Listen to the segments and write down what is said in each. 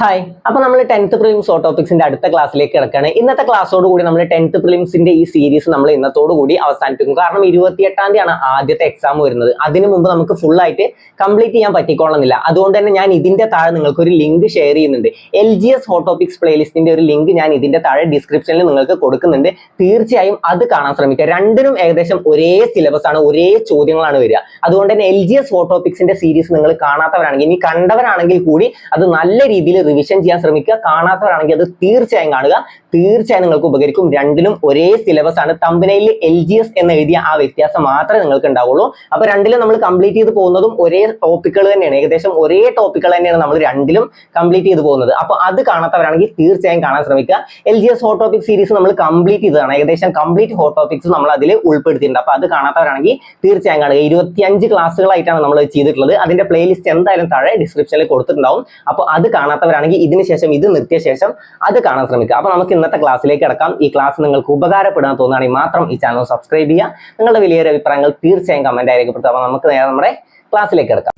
Hi അപ്പൊ നമ്മൾ tenth prelims ഓട്ടോപിക്സിന്റെ അടുത്ത ക്ലാസ്സിലേക്ക് കിടക്കുകയാണ്. ഇന്നത്തെ ക്ലാസ്സോട് കൂടി നമ്മൾ ടെൻത്ത് പ്രിലിംസിന്റെ ഈ സീരീസ് നമ്മൾ ഇന്നത്തോടു കൂടി അവസാനിപ്പിക്കും. കാരണം ഇരുപത്തിയെട്ടാം തീയതിയാണ് ആദ്യത്തെ എക്സാം വരുന്നത്. അതിന് മുമ്പ് നമുക്ക് ഫുൾ ആയിട്ട് കംപ്ലീറ്റ് ചെയ്യാൻ പറ്റിക്കൊള്ളുന്നില്ല അതുകൊണ്ട് തന്നെ ഞാൻ ഇതിന്റെ താഴെ നിങ്ങൾക്ക് ഒരു ലിങ്ക് ഷെയർ ചെയ്യുന്നുണ്ട് എൽ ജി എസ് ഹോ ടോപ്പിക്സ് പ്ലേലിസ്റ്റിന്റെ ഒരു ലിങ്ക് ഞാൻ ഇതിന്റെ താഴെ ഡിസ്ക്രിപ്ഷനിൽ നിങ്ങൾക്ക് കൊടുക്കുന്നുണ്ട്. തീർച്ചയായും അത് കാണാൻ ശ്രമിക്കുക. രണ്ടിനും ഏകദേശം ഒരേ സിലബസ് ആണ് ഒരേ ചോദ്യങ്ങളാണ് വരിക. അതുകൊണ്ട് തന്നെ എൽ ജി എസ് ഹോ ടോപ്പിക്സിന്റെ സീരീസ് നിങ്ങൾ കാണാത്തവരാണെങ്കിൽ ഇനി കണ്ടവരാണെങ്കിൽ കൂടി അത് നല്ല രീതിയിൽ റിവിഷൻ ചെയ്യാൻ ശ്രമിക്കുക. കാണാത്തവരാണെങ്കിൽ അത് തീർച്ചയായും കാണുക. തീർച്ചയായും നിങ്ങൾക്ക് ഉപകരിക്കും. രണ്ടിലും ഒരേ സിലബസ് ആണ്. തമ്പനയിൽ എൽ ജി എസ് എന്ന് എഴുതിയ ആ വ്യത്യാസം മാത്രമേ നിങ്ങൾക്ക് ഉണ്ടാവുള്ളൂ. അപ്പൊ രണ്ടിലും നമ്മൾ കംപ്ലീറ്റ് ചെയ്ത് പോകുന്നതും ഒരേ ടോപ്പിക്കുകൾ തന്നെയാണ്. ഏകദേശം ഒരേ ടോപ്പിക്കുകൾ തന്നെയാണ് നമ്മൾ രണ്ടിലും കംപ്ലീറ്റ് ചെയ്ത് പോകുന്നത്. അപ്പൊ അത് കാണാത്തവരാണെങ്കിൽ തീർച്ചയായും കാണാൻ ശ്രമിക്കുക. L G S hot topic series നമ്മൾ കംപ്ലീറ്റ് ചെയ്തതാണ്. ഏകദേശം കംപ്ലീറ്റ് ഹോട്ട് ടോപ്പിക്സ് നമ്മൾ അതിൽ ഉൾപ്പെടുത്തിയിട്ടുണ്ട്. അപ്പൊ അത് കാണാത്തവരാണെങ്കിൽ തീർച്ചയായും കാണുക. ഇരുപത്തിയഞ്ച് ക്ലാസ്സുകളായിട്ടാണ് നമ്മൾ ചെയ്തിട്ടുള്ളത്. അതിന്റെ പ്ലേലിസ്റ്റ് എന്തായാലും താഴെ ഡിസ്ക്രിപ്ഷനിൽ കൊടുത്തിട്ടുണ്ടാവും. അപ്പോൾ അത് കാണാത്തവരാണെങ്കിൽ ഇതിന് ശേഷം ഇത് നിർത്തിയ ശേഷം അത് കാണാൻ ശ്രമിക്കുക. അപ്പൊ നമുക്ക് ഇന്നത്തെ ക്ലാസ്സിലേക്ക് കിടക്കാം. ഈ ക്ലാസ് നിങ്ങൾക്ക് ഉപകാരപ്പെടാൻ തോന്നുകയാണെങ്കിൽ മാത്രം ഈ ചാനൽ സബ്സ്ക്രൈബ് ചെയ്യുക. നിങ്ങളുടെ വലിയൊരു അഭിപ്രായങ്ങൾ തീർച്ചയായും കമന്റ് ആയി രേഖപ്പെടുത്തുക. അപ്പൊ നമുക്ക് നേരെ നമ്മുടെ ക്ലാസ്സിലേക്ക് കിടക്കാം.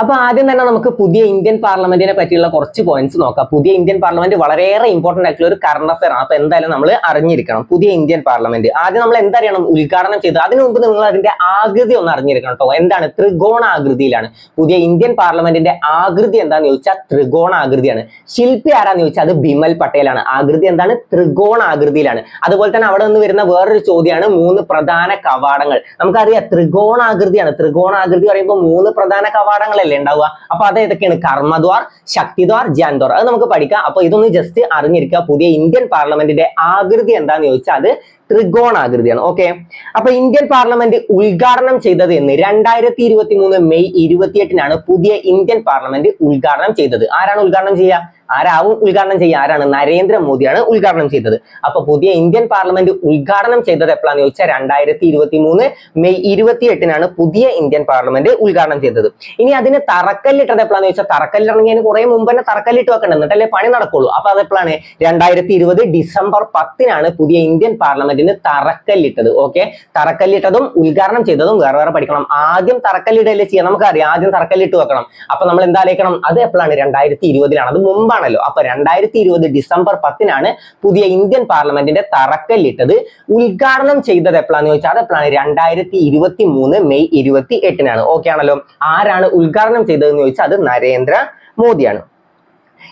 അപ്പൊ ആദ്യം തന്നെ നമുക്ക് പുതിയ ഇന്ത്യൻ പാർലമെന്റിനെ പറ്റിയുള്ള കുറച്ച് പോയിന്റ്സ് നോക്കാം. പുതിയ ഇന്ത്യൻ പാർലമെന്റ് വളരെയേറെ ഇമ്പോർട്ടന്റ് ആയിട്ടുള്ള ഒരു കറണ്ട് അഫയർ ആണ്. അപ്പൊ എന്തായാലും നമ്മൾ അറിഞ്ഞിരിക്കണം. പുതിയ ഇന്ത്യൻ പാർലമെന്റ് ആദ്യം നമ്മൾ എന്തറിയണം? ഉദ്ഘാടനം ചെയ്ത്. അതിനു മുമ്പ് നിങ്ങൾ അതിന്റെ ആകൃതി ഒന്ന് അറിഞ്ഞിരിക്കണം കേട്ടോ എന്താണ്? ത്രികോണാകൃതിയിലാണ്. പുതിയ ഇന്ത്യൻ പാർലമെന്റിന്റെ ആകൃതി എന്താണെന്ന് ചോദിച്ചാൽ ത്രികോണാകൃതിയാണ്. ശില്പി ആരാന്ന് ചോദിച്ചാൽ അത് ബിമൽ പട്ടേലാണ്. ആകൃതി എന്താണ്? ത്രികോണാകൃതിയിലാണ്. അതുപോലെ തന്നെ അവിടെ നിന്ന് വരുന്ന വേറൊരു ചോദ്യമാണ് മൂന്ന് പ്രധാന കവാടങ്ങൾ. നമുക്കറിയാം ത്രികോണാകൃതിയാണ്. ത്രികോണാകൃതി പറയുമ്പോൾ മൂന്ന് പ്രധാന കവാടങ്ങളല്ലേ ഉണ്ടാവുക? അപ്പൊ അത് ഏതൊക്കെയാണ്? കർമ്മദ്വാർ ശക്തിദ്വാർ ജാൻദ്വാർ അത് നമുക്ക് പഠിക്കാം. അപ്പൊ ഇതൊന്ന് ജസ്റ്റ് അറിഞ്ഞിരിക്കുക. പുതിയ ഇന്ത്യൻ പാർലമെന്റിന്റെ ആകൃതി എന്താന്ന് ചോദിച്ചാൽ അത് ത്രികോണാകൃതിയാണ് ഓക്കെ അപ്പൊ ഇന്ത്യൻ പാർലമെന്റ് ഉദ്ഘാടനം ചെയ്തത് എന്ന് രണ്ടായിരത്തി ഇരുപത്തി മൂന്ന് മെയ് ഇരുപത്തിയെട്ടിനാണ് പുതിയ ഇന്ത്യൻ പാർലമെന്റ് ഉദ്ഘാടനം ചെയ്തത്. ആരാണ് ഉദ്ഘാടനം ചെയ്യുക? ആരാവും ഉദ്ഘാടനം ചെയ്യുക? ആരാണ് നരേന്ദ്രമോദിയാണ് ഉദ്ഘാടനം ചെയ്തത്. അപ്പൊ പുതിയ ഇന്ത്യൻ പാർലമെന്റ് ഉദ്ഘാടനം ചെയ്തത് എപ്പോഴാന്ന് ചോദിച്ചാൽ രണ്ടായിരത്തി ഇരുപത്തി മൂന്ന് മെയ് ഇരുപത്തിയെട്ടിനാണ് പുതിയ ഇന്ത്യൻ പാർലമെന്റ് ഉദ്ഘാടനം ചെയ്തത്. ഇനി അതിന് തറക്കല്ലിട്ടത് എപ്പോഴാന്ന് ചോദിച്ചാൽ തറക്കല്ലിറങ്ങിയതിന് കുറെ മുമ്പ് തന്നെ തറക്കല്ലിട്ട് വെക്കണം എന്നിട്ടല്ലേ പണി നടക്കുള്ളൂ. അപ്പൊ അത് എപ്പോഴാണ് രണ്ടായിരത്തി ഇരുപത് ഡിസംബർ പത്തിനാണ് പുതിയ ഇന്ത്യൻ പാർലമെന്റിന് തറക്കല്ലിട്ടത് ഓക്കെ തറക്കല്ലിട്ടതും ഉദ്ഘാടനം ചെയ്തതും വേറെ വേറെ പഠിക്കണം. ആദ്യം തറക്കല്ലിടല്ലേ ചെയ്യാം. നമുക്കറിയാം ആദ്യം തറക്കല്ലിട്ട് വെക്കണം. അപ്പൊ നമ്മൾ എന്താ അറിയിക്കണം അത് എപ്പോഴാണ്? രണ്ടായിരത്തി ഇരുപതിലാണ് അത് മുമ്പാണല്ലോ. അപ്പൊ രണ്ടായിരത്തി ഇരുപത് ഡിസംബർ പത്തിനാണ് പുതിയ ഇന്ത്യൻ പാർലമെന്റിന്റെ തറക്കല്ലിട്ടത്. ഉദ്ഘാടനം ചെയ്തത് എപ്പോഴാന്ന് ചോദിച്ചാൽ അത് എപ്പോഴാണ്? രണ്ടായിരത്തി ഇരുപത്തി മൂന്ന് മെയ് ഇരുപത്തി എട്ടിനാണ് ഓക്കെ ആണല്ലോ. ആരാണ് ഉദ്ഘാടനം ചെയ്തതെന്ന് ചോദിച്ചാൽ അത് നരേന്ദ്ര മോദിയാണ്.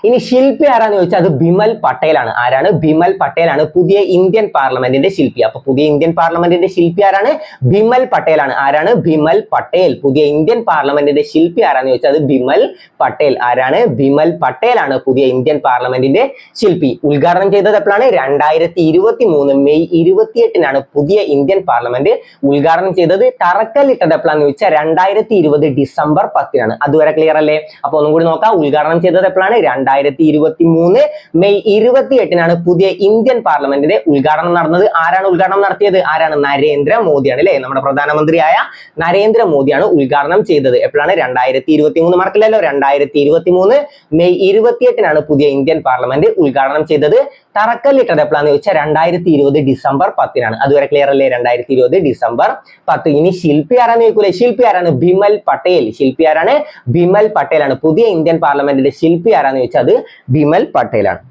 ഇനി ശില്പി ആരാന്ന് ചോദിച്ചാൽ അത് ബിമൽ പട്ടേലാണ്. ആരാണ്? ബിമൽ പട്ടേലാണ് പുതിയ ഇന്ത്യൻ പാർലമെന്റിന്റെ ശില്പി. അപ്പൊ പുതിയ ഇന്ത്യൻ പാർലമെന്റിന്റെ ശില്പി ആരാണ്? ബിമൽ പട്ടേലാണ്. ആരാണ്? ബിമൽ പട്ടേൽ. പുതിയ ഇന്ത്യൻ പാർലമെന്റിന്റെ ശില്പി ആരാന്ന് ചോദിച്ചാൽ അത് ബിമൽ പട്ടേൽ. ആരാണ്? ബിമൽ പട്ടേലാണ് പുതിയ ഇന്ത്യൻ പാർലമെന്റിന്റെ ശില്പി. ഉദ്ഘാടനം ചെയ്തത് എപ്പോഴാണ്? രണ്ടായിരത്തി ഇരുപത്തി മൂന്ന് മെയ് ഇരുപത്തിയെട്ടിനാണ് പുതിയ ഇന്ത്യൻ പാർലമെന്റ് ഉദ്ഘാടനം ചെയ്തത്. തറക്കല്ലിട്ടത് എപ്പോഴാന്ന് ചോദിച്ചാൽ രണ്ടായിരത്തി ഇരുപത് ഡിസംബർ പത്തിനാണ്. അതുവരെ ക്ലിയർ അല്ലേ? അപ്പൊ ഒന്നും കൂടി നോക്കാം. ഉദ്ഘാടനം ചെയ്തത് എപ്പോഴാണ്? രണ്ടായിരത്തി ഇരുപത്തി മൂന്ന് മെയ് ഇരുപത്തി എട്ടിനാണ് പുതിയ ഇന്ത്യൻ പാർലമെന്റിന്റെ ഉദ്ഘാടനം നടന്നത്. ആരാണ് ഉദ്ഘാടനം നടത്തിയത്? ആരാണ് നരേന്ദ്ര മോദിയാണ് അല്ലെ? നമ്മുടെ പ്രധാനമന്ത്രിയായ നരേന്ദ്ര മോദിയാണ് ഉദ്ഘാടനം ചെയ്തത്. എപ്പോഴാണ്? രണ്ടായിരത്തി ഇരുപത്തി മൂന്ന് മാർക്കില്ലല്ലോ രണ്ടായിരത്തി ഇരുപത്തി മൂന്ന് മെയ് ഇരുപത്തിയെട്ടിനാണ് പുതിയ ഇന്ത്യൻ പാർലമെന്റ് ഉദ്ഘാടനം ചെയ്തത്. തറക്കല്ലിട്ടത് എപ്പോഴാന്ന് ചോദിച്ചാൽ രണ്ടായിരത്തി ഇരുപത് ഡിസംബർ പത്തിനാണ്. അതുവരെ ക്ലിയർ അല്ലേ? രണ്ടായിരത്തി ഇരുപത് ഡിസംബർ പത്ത്. ഇനി ശില്പി ആരാന്ന് ചോദിക്കൂലേ? ശില്പി ആരാണ്? ബിമൽ പട്ടേൽ. ശില്പി ആരാണ്? ബിമൽ പട്ടേലാണ്. പുതിയ ഇന്ത്യൻ പാർലമെന്റിന്റെ ശില്പി ആരാന്ന് ചോദിച്ചാൽ അത് ബിമൽ പട്ടേലാണ്.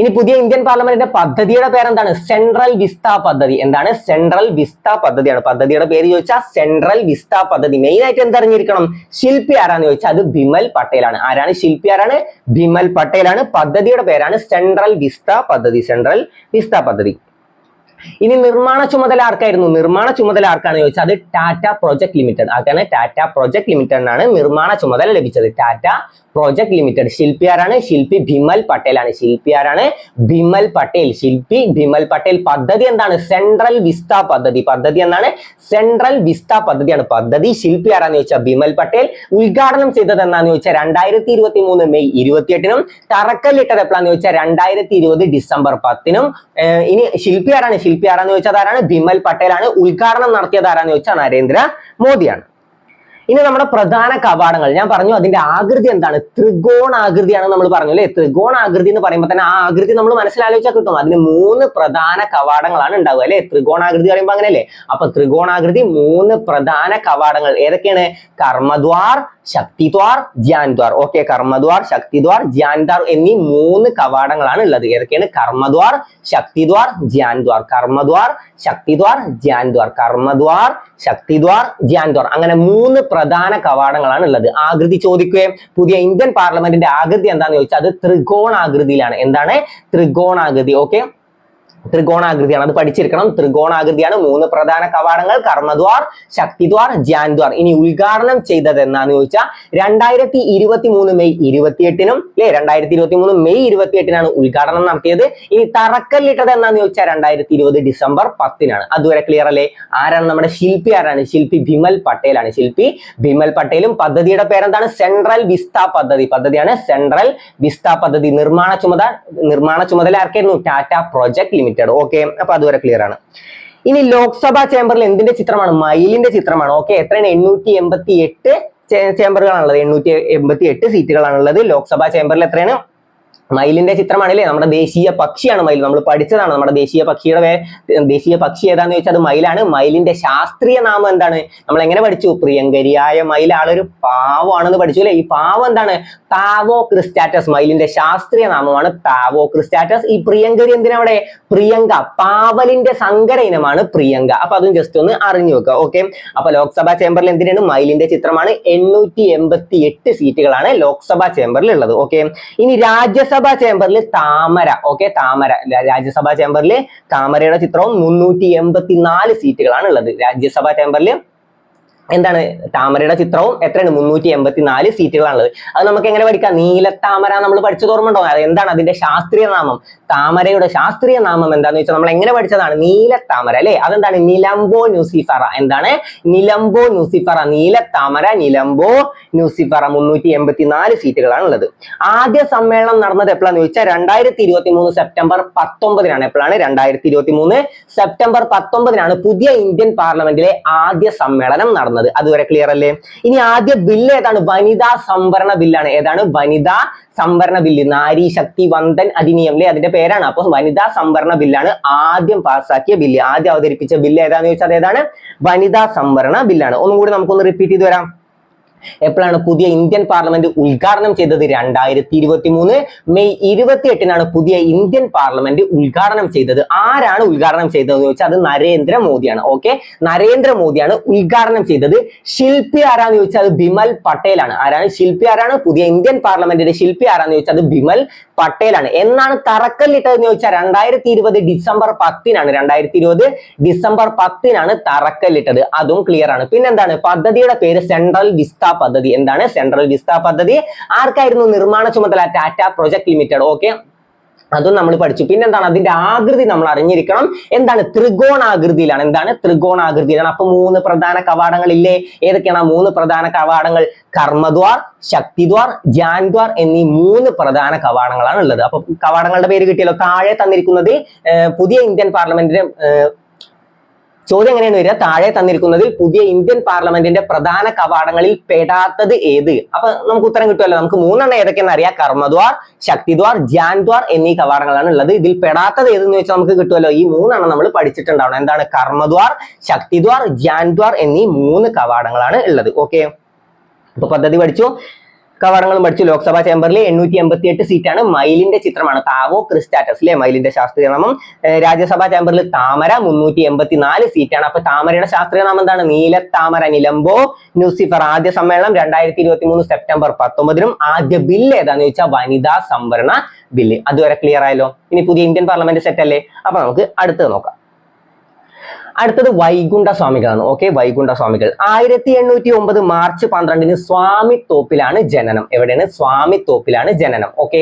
ഇനി പുതിയ ഇന്ത്യൻ പാർലമെന്റിന്റെ പദ്ധതിയുടെ പേരെന്താണ്? സെൻട്രൽ വിസ്ത പദ്ധതി. എന്താണ്? സെൻട്രൽ വിസ്ത പദ്ധതിയാണ്. പദ്ധതിയുടെ പേര് ചോദിച്ചാൽ സെൻട്രൽ വിസ്ത പദ്ധതി. മെയിൻ ആയിട്ട് എന്തറിഞ്ഞിരിക്കണം ശില്പി ആരാന്ന് ചോദിച്ചാൽ അത് ബിമൽ പട്ടേലാണ്. ആരാണ് ശില്പി? ആരാണ്? ബിമൽ പട്ടേലാണ്. പദ്ധതിയുടെ പേരാണ് സെൻട്രൽ വിസ്ത പദ്ധതി. സെൻട്രൽ വിസ്ത പദ്ധതി. ഇനി നിർമ്മാണ ചുമതല ആർക്കായിരുന്നു? നിർമ്മാണ ചുമതല ആർക്കാണ് ചോദിച്ചാൽ അത് ടാറ്റ പ്രോജക്ട് ലിമിറ്റഡ് ആർക്കാണ്? ടാറ്റ പ്രോജക്ട് ലിമിറ്റഡിനാണ് നിർമ്മാണ ചുമതല ലഭിച്ചത്. ടാറ്റ പ്രോജക്ട് ലിമിറ്റഡ് ശില്പി ആരാണ്? ശില്പി ഭിമൽ പട്ടേലാണ് ശില്പി ആരാണ്? ഭിമൽ പട്ടേൽ. ശില്പി ഭിമൽ പട്ടേൽ പദ്ധതി എന്താണ്? സെൻട്രൽ വിസ്ത പദ്ധതി. പദ്ധതി എന്താണ്? സെൻട്രൽ വിസ്ത പദ്ധതിയാണ്. പദ്ധതി ശില്പി ആരാന്ന് ചോദിച്ചാൽ ബിമൽ പട്ടേൽ. ഉദ്ഘാടനം ചെയ്തത് എന്നാന്ന് ചോദിച്ചാൽ രണ്ടായിരത്തി ഇരുപത്തി മൂന്ന് മെയ് ഇരുപത്തിയെട്ടിനും തറക്കല്ലിട്ടത് എപ്പോഴാന്ന് ചോദിച്ചാൽ രണ്ടായിരത്തി ഇരുപത് ഡിസംബർ പത്തിനും. ഇനി ശില്പി ആരാണ്? ശില്പി ആരാന്ന് ചോദിച്ചാൽ ആരാണ്? ബിമൽ പട്ടേലാണ്. ഉദ്ഘാടനം നടത്തിയത് ആരാന്ന് ചോദിച്ചാൽ നരേന്ദ്ര മോദിയാണ്. ഇനി നമ്മുടെ പ്രധാന കവാടങ്ങൾ. ഞാൻ പറഞ്ഞു അതിന്റെ ആകൃതി എന്താണ്? ത്രികോണാകൃതിയാണ് നമ്മൾ പറഞ്ഞു അല്ലെ? ത്രികോണാകൃതി എന്ന് പറയുമ്പോൾ തന്നെ ആ ആകൃതി നമ്മൾ മനസ്സിലാലോചിച്ചാൽ കിട്ടും. അതിന് മൂന്ന് പ്രധാന കവാടങ്ങളാണ് ഉണ്ടാവുക അല്ലെ? ത്രികോണാകൃതി പറയുമ്പോൾ അങ്ങനെയല്ലേ? അപ്പൊ ത്രികോണാകൃതി മൂന്ന് പ്രധാന കവാടങ്ങൾ. ഏതൊക്കെയാണ്? കർമ്മദ്വാർ ശക്തിദ്വാർ ധ്യാൻദ്വാർ. ഓക്കെ കർമ്മദ്വാർ ശക്തിദ്വാർ ധ്യാൻദ്വാർ എന്നീ മൂന്ന് കവാടങ്ങളാണ് ഉള്ളത്. ഏതൊക്കെയാണ്? കർമ്മദ്വാർ ശക്തിദ്വാർ ധ്യാൻദ്വാർ. കർമ്മദ്വാർ ശക്തിദ്വാർ ധ്യാൻദ്വാർ. കർമ്മദ്വാർ ശക്തിദ്വാർ ധ്യാൻദ്വാർ. അങ്ങനെ മൂന്ന് പ്രധാന കവാടങ്ങളാണ് ഉള്ളത്. ആകൃതി ചോദിക്കുകയും പുതിയ ഇന്ത്യൻ പാർലമെന്റിന്റെ ആകൃതി എന്താണെന്ന് ചോദിച്ചാൽ അത് ത്രികോണാകൃതിയിലാണ്. എന്താണ്? ത്രികോണാകൃതി. ഓക്കെ ത്രികോണാകൃതിയാണ്. അത് പഠിച്ചിരിക്കണം. ത്രികോണാകൃതിയാണ് മൂന്ന് പ്രധാന കവാടങ്ങൾ. കർമ്മദ്വാർ ശക്തിദ്വാർ ജ്ഞാൻദ്വാർ ഇനി ഉദ്ഘാടനം ചെയ്തത് എന്നാന്ന് ചോദിച്ചാൽ രണ്ടായിരത്തി ഇരുപത്തി മൂന്ന് മെയ് ഇരുപത്തിയെട്ടിനും അല്ലെ രണ്ടായിരത്തി ഇരുപത്തി മൂന്ന് മെയ് ഇരുപത്തിയെട്ടിനാണ് ഉദ്ഘാടനം നടത്തിയത്. ഇനി തറക്കല്ലിട്ടത് എന്നാന്ന് ചോദിച്ചാൽ രണ്ടായിരത്തി ഇരുപത് ഡിസംബർ പത്തിനാണ്. അതുവരെ ക്ലിയർ അല്ലേ? ആരാണ് നമ്മുടെ ശില്പി? ആരാണ്? ശില്പി ബിമൽ പട്ടേലാണ്. ശില്പി ബിമൽ പട്ടേലും പദ്ധതിയുടെ പേരെന്താണ്? സെൻട്രൽ വിസ്ത പദ്ധതി. പദ്ധതിയാണ് സെൻട്രൽ വിസ്ത പദ്ധതി. നിർമ്മാണ ചുമതല നിർമ്മാണ ചുമതല ആർക്കായിരുന്നു? Tata project limited. ഓക്കെ അപ്പൊ അതുവരെ ക്ലിയർ ആണ്. ഇനി ലോക്സഭാ ചേംബറിൽ എന്തിന്റെ ചിത്രമാണ്? മയിലിന്റെ ചിത്രമാണ്. ഓക്കെ എത്രയാണ്? എണ്ണൂറ്റി എൺപത്തി എട്ട് ചേംബറുകളാണുള്ളത്. എണ്ണൂറ്റി എൺപത്തി എട്ട് സീറ്റുകളാണുള്ളത്. ലോക്സഭാ ചേംബറിൽ എത്രയാണ്? മയിലിന്റെ ചിത്രമാണല്ലേ? നമ്മുടെ ദേശീയ പക്ഷിയാണ് മയിൽ. നമ്മൾ പഠിച്ചതാണ് നമ്മുടെ ദേശീയ പക്ഷിയുടെ ദേശീയ പക്ഷി ഏതാന്ന് ചോദിച്ചാൽ അത് മയിലാണ്. മയിലിന്റെ ശാസ്ത്രീയ നാമം എന്താണ്? നമ്മൾ എങ്ങനെ പഠിച്ചു? പ്രിയങ്കരിയായ മയിൽ ആളൊരു പാവമാണെന്ന് പഠിച്ചു അല്ലെ? ഈ പാവം എന്താണ്? താവോ ക്രിസ്റ്റാറ്റസ് മയിലിന്റെ ശാസ്ത്രീയ നാമമാണ് താവോ ക്രിസ്റ്റാറ്റസ് ഈ പ്രിയങ്കരി എന്തിനവിടെ? പ്രിയങ്ക. പാവലിന്റെ സങ്കര ഇനമാണ് പ്രിയങ്ക. അപ്പൊ അതും ജസ്റ്റ് ഒന്ന് അറിഞ്ഞു വെക്കുക. ഓക്കെ അപ്പൊ ലോക്സഭാ ചേംബറിൽ എന്തിനാണ്? മയിലിന്റെ ചിത്രമാണ് എണ്ണൂറ്റി എൺപത്തി എട്ട് സീറ്റുകളാണ് ലോക്സഭാ ചേംബറിൽ ഉള്ളത്. ഓക്കെ ഇനി രാജ്യസഭാ ചേംബറിൽ താമര ഓക്കെ താമര രാജ്യസഭാ ചേംബറിൽ താമരയുടെ ചിത്രവും മുന്നൂറ്റി എൺപത്തിനാല് സീറ്റുകളാണ് ഉള്ളത്. രാജ്യസഭാ ചേംബറിൽ എന്താണ്? താമരയുടെ ചിത്രവും എത്രയാണ് മുന്നൂറ്റി എൺപത്തി നാല് സീറ്റുകളാണുള്ളത്. അത് നമുക്ക് എങ്ങനെ പഠിക്കാം? നീലത്താമര നമ്മൾ പഠിച്ചത് അത് എന്താണ് അതിന്റെ ശാസ്ത്രീയ നാമം? താമരയുടെ ശാസ്ത്രീയ നാമം എന്താന്ന് വെച്ചാൽ നമ്മൾ എങ്ങനെ പഠിച്ചതാണ്? നീലത്താമര അല്ലെ? അതെന്താണ്? Nelumbo nucifera. എന്താണ്? Nelumbo nucifera. നീലത്താമര നിലംബോ ന്യൂസിഫറ. മുന്നൂറ്റി എൺപത്തി നാല് സീറ്റുകളാണ് ഉള്ളത് ആദ്യ സമ്മേളനം നടന്നത് എപ്പോഴാന്ന് ചോദിച്ചാൽ രണ്ടായിരത്തി ഇരുപത്തി മൂന്ന് സെപ്റ്റംബർ പത്തൊമ്പതിനാണ്. എപ്പോഴാണ്? രണ്ടായിരത്തി ഇരുപത്തി മൂന്ന് സെപ്റ്റംബർ പത്തൊമ്പതിനാണ് പുതിയ ഇന്ത്യൻ പാർലമെന്റിലെ ആദ്യ സമ്മേളനം നടന്നത്. അതുവരെ ക്ലിയർ അല്ലേ? ഇനി ആദ്യ ബില്ല് ഏതാണ്? വനിതാ സംവരണ ബില്ലാണ് ഏതാണ്? വനിതാ സംവരണ ബില്ല് നാരി ശക്തി വന്ദൻ അധിനിയം അല്ലേ? അതിന്റെ പേരാണ്. അപ്പൊ വനിതാ സംവരണ ബില്ലാണ് ആദ്യം പാസ്സാക്കിയ ബില്ല് ആദ്യം അവതരിപ്പിച്ച ബില്ല് ഏതാന്ന് ചോദിച്ചാൽ ഏതാണ്? വനിതാ സംവരണ ബില്ലാണ് ഒന്നും കൂടി നമുക്കൊന്ന് റിപ്പീറ്റ് ചെയ്ത് വരാം. എപ്പോഴാണ് പുതിയ ഇന്ത്യൻ പാർലമെന്റ് ഉദ്ഘാടനം ചെയ്തത്? രണ്ടായിരത്തി ഇരുപത്തി മൂന്ന് മെയ് ഇരുപത്തി എട്ടിനാണ് പുതിയ ഇന്ത്യൻ പാർലമെന്റ് ഉദ്ഘാടനം ചെയ്തത്. ആരാണ് ഉദ്ഘാടനം ചെയ്തതെന്ന് ചോദിച്ചാൽ അത് നരേന്ദ്രമോദിയാണ് ഓക്കെ നരേന്ദ്രമോദിയാണ് ഉദ്ഘാടനം ചെയ്തത്. ശില്പി ആരാന്ന് ചോദിച്ചാൽ അത് ബിമൽ പട്ടേലാണ്. ആരാണ്? ശില്പി ആരാണ്? പുതിയ ഇന്ത്യൻ പാർലമെന്റിന്റെ ശില്പി ആരാന്ന് ചോദിച്ചാൽ അത് ബിമൽ പട്ടേലാണ്. എന്നാണ് തറക്കല്ലിട്ടതെന്ന് ചോദിച്ചാൽ രണ്ടായിരത്തി ഇരുപത് ഡിസംബർ പത്തിനാണ്. രണ്ടായിരത്തി ഇരുപത് ഡിസംബർ പത്തിനാണ് തറക്കല്ലിട്ടത് അതും ക്ലിയർ ആണ്. പിന്നെന്താണ്? പദ്ധതിയുടെ പേര് സെൻട്രൽ വിസ്ത പദ്ധതി. എന്താണ്? സെൻട്രൽ വിസ്ത പദ്ധതി. ആർക്കായിരുന്നു നിർമ്മാണ ചുമതല? ടാറ്റ പ്രൊജക്ട് ലിമിറ്റഡ് ഓക്കെ അതും നമ്മൾ പഠിച്ചു. പിന്നെ എന്താണ് അതിന്റെ ആകൃതി നമ്മൾ അറിഞ്ഞിരിക്കണം. എന്താണ്? ത്രികോണാകൃതിയിലാണ്. എന്താണ്? ത്രികോണാകൃതിയിലാണ്. അപ്പൊ മൂന്ന് പ്രധാന കവാടങ്ങൾ ഇല്ലേ ഏതൊക്കെയാണ് മൂന്ന് പ്രധാന കവാടങ്ങൾ? കർമ്മദ്വാർ ശക്തിദ്വാർ ജാൻദ്വാർ എന്നീ മൂന്ന് പ്രധാന കവാടങ്ങളാണ് ഉള്ളത്. അപ്പൊ കവാടങ്ങളുടെ പേര് കിട്ടിയല്ലോ. താഴെ തന്നിരിക്കുന്നത് പുതിയ ഇന്ത്യൻ പാർലമെന്റിന്റെ ചോദ്യം എങ്ങനെയാണ് വരിക? താഴെ തന്നിരിക്കുന്നതിൽ പുതിയ ഇന്ത്യൻ പാർലമെന്റിന്റെ പ്രധാന കവാടങ്ങളിൽ പെടാത്തത് ഏത്? അപ്പൊ നമുക്ക് ഉത്തരം കിട്ടുമല്ലോ. നമുക്ക് മൂന്നെണ്ണം ഏതൊക്കെയെന്ന് അറിയാം. കർമ്മദ്വാർ ശക്തിദ്വാർ ജാൻദ്വാർ എന്നീ കവാടങ്ങളാണ് ഉള്ളത്. ഇതിൽ പെടാത്തത് ഏതെന്ന് വെച്ചാൽ നമുക്ക് കിട്ടുമല്ലോ. ഈ മൂന്നെണ്ണം നമ്മൾ പഠിച്ചിട്ടുണ്ടാവണം. എന്താണ്? കർമ്മദ്വാർ ശക്തിദ്വാർ ജാൻദ്വാർ എന്നീ മൂന്ന് കവാടങ്ങളാണ് ഉള്ളത്. ഓക്കെ അപ്പൊ പദ്ധതി പഠിച്ചു. കവാടങ്ങളും മടിച്ച് ലോക്സഭാ ചേംബറിൽ എണ്ണൂറ്റി എൺപത്തി എട്ട് സീറ്റാണ് മയിലിന്റെ ചിത്രമാണ്. താവോ ക്രിസ്റ്റാറ്റസ് അല്ലെ മയിലിന്റെ ശാസ്ത്രീയ നാമം രാജ്യസഭാ ചേംബറിൽ താമര മുന്നൂറ്റി എൺപത്തി നാല് സീറ്റാണ്. അപ്പൊ താമരയുടെ ശാസ്ത്രീയ നാമം എന്താണ് നീലത്താമര നിലമ്പോ ന്യൂസിഫർ ആദ്യ സമ്മേളനം രണ്ടായിരത്തി ഇരുപത്തി മൂന്ന് സെപ്റ്റംബർ പത്തൊമ്പതിനും ആദ്യ ബില്ല് ഏതാന്ന് ചോദിച്ചാൽ വനിതാ സംവരണ ബില്ല്. അതുവരെ ക്ലിയർ ആയല്ലോ? ഇനി പുതിയ ഇന്ത്യൻ പാർലമെന്റ് സെറ്റ് അല്ലേ? അപ്പൊ നമുക്ക് അടുത്തത് നോക്കാം. അടുത്തത് വൈകുണ്ഠ സ്വാമികളാണ് ഓക്കെ വൈകുണ്ഠ സ്വാമികൾ ആയിരത്തി എണ്ണൂറ്റി ഒമ്പത് മാർച്ച് പന്ത്രണ്ടിന് സ്വാമി തോപ്പിലാണ് ജനനം. എവിടെയാണ്? സ്വാമി തോപ്പിലാണ് ജനനം. ഓക്കെ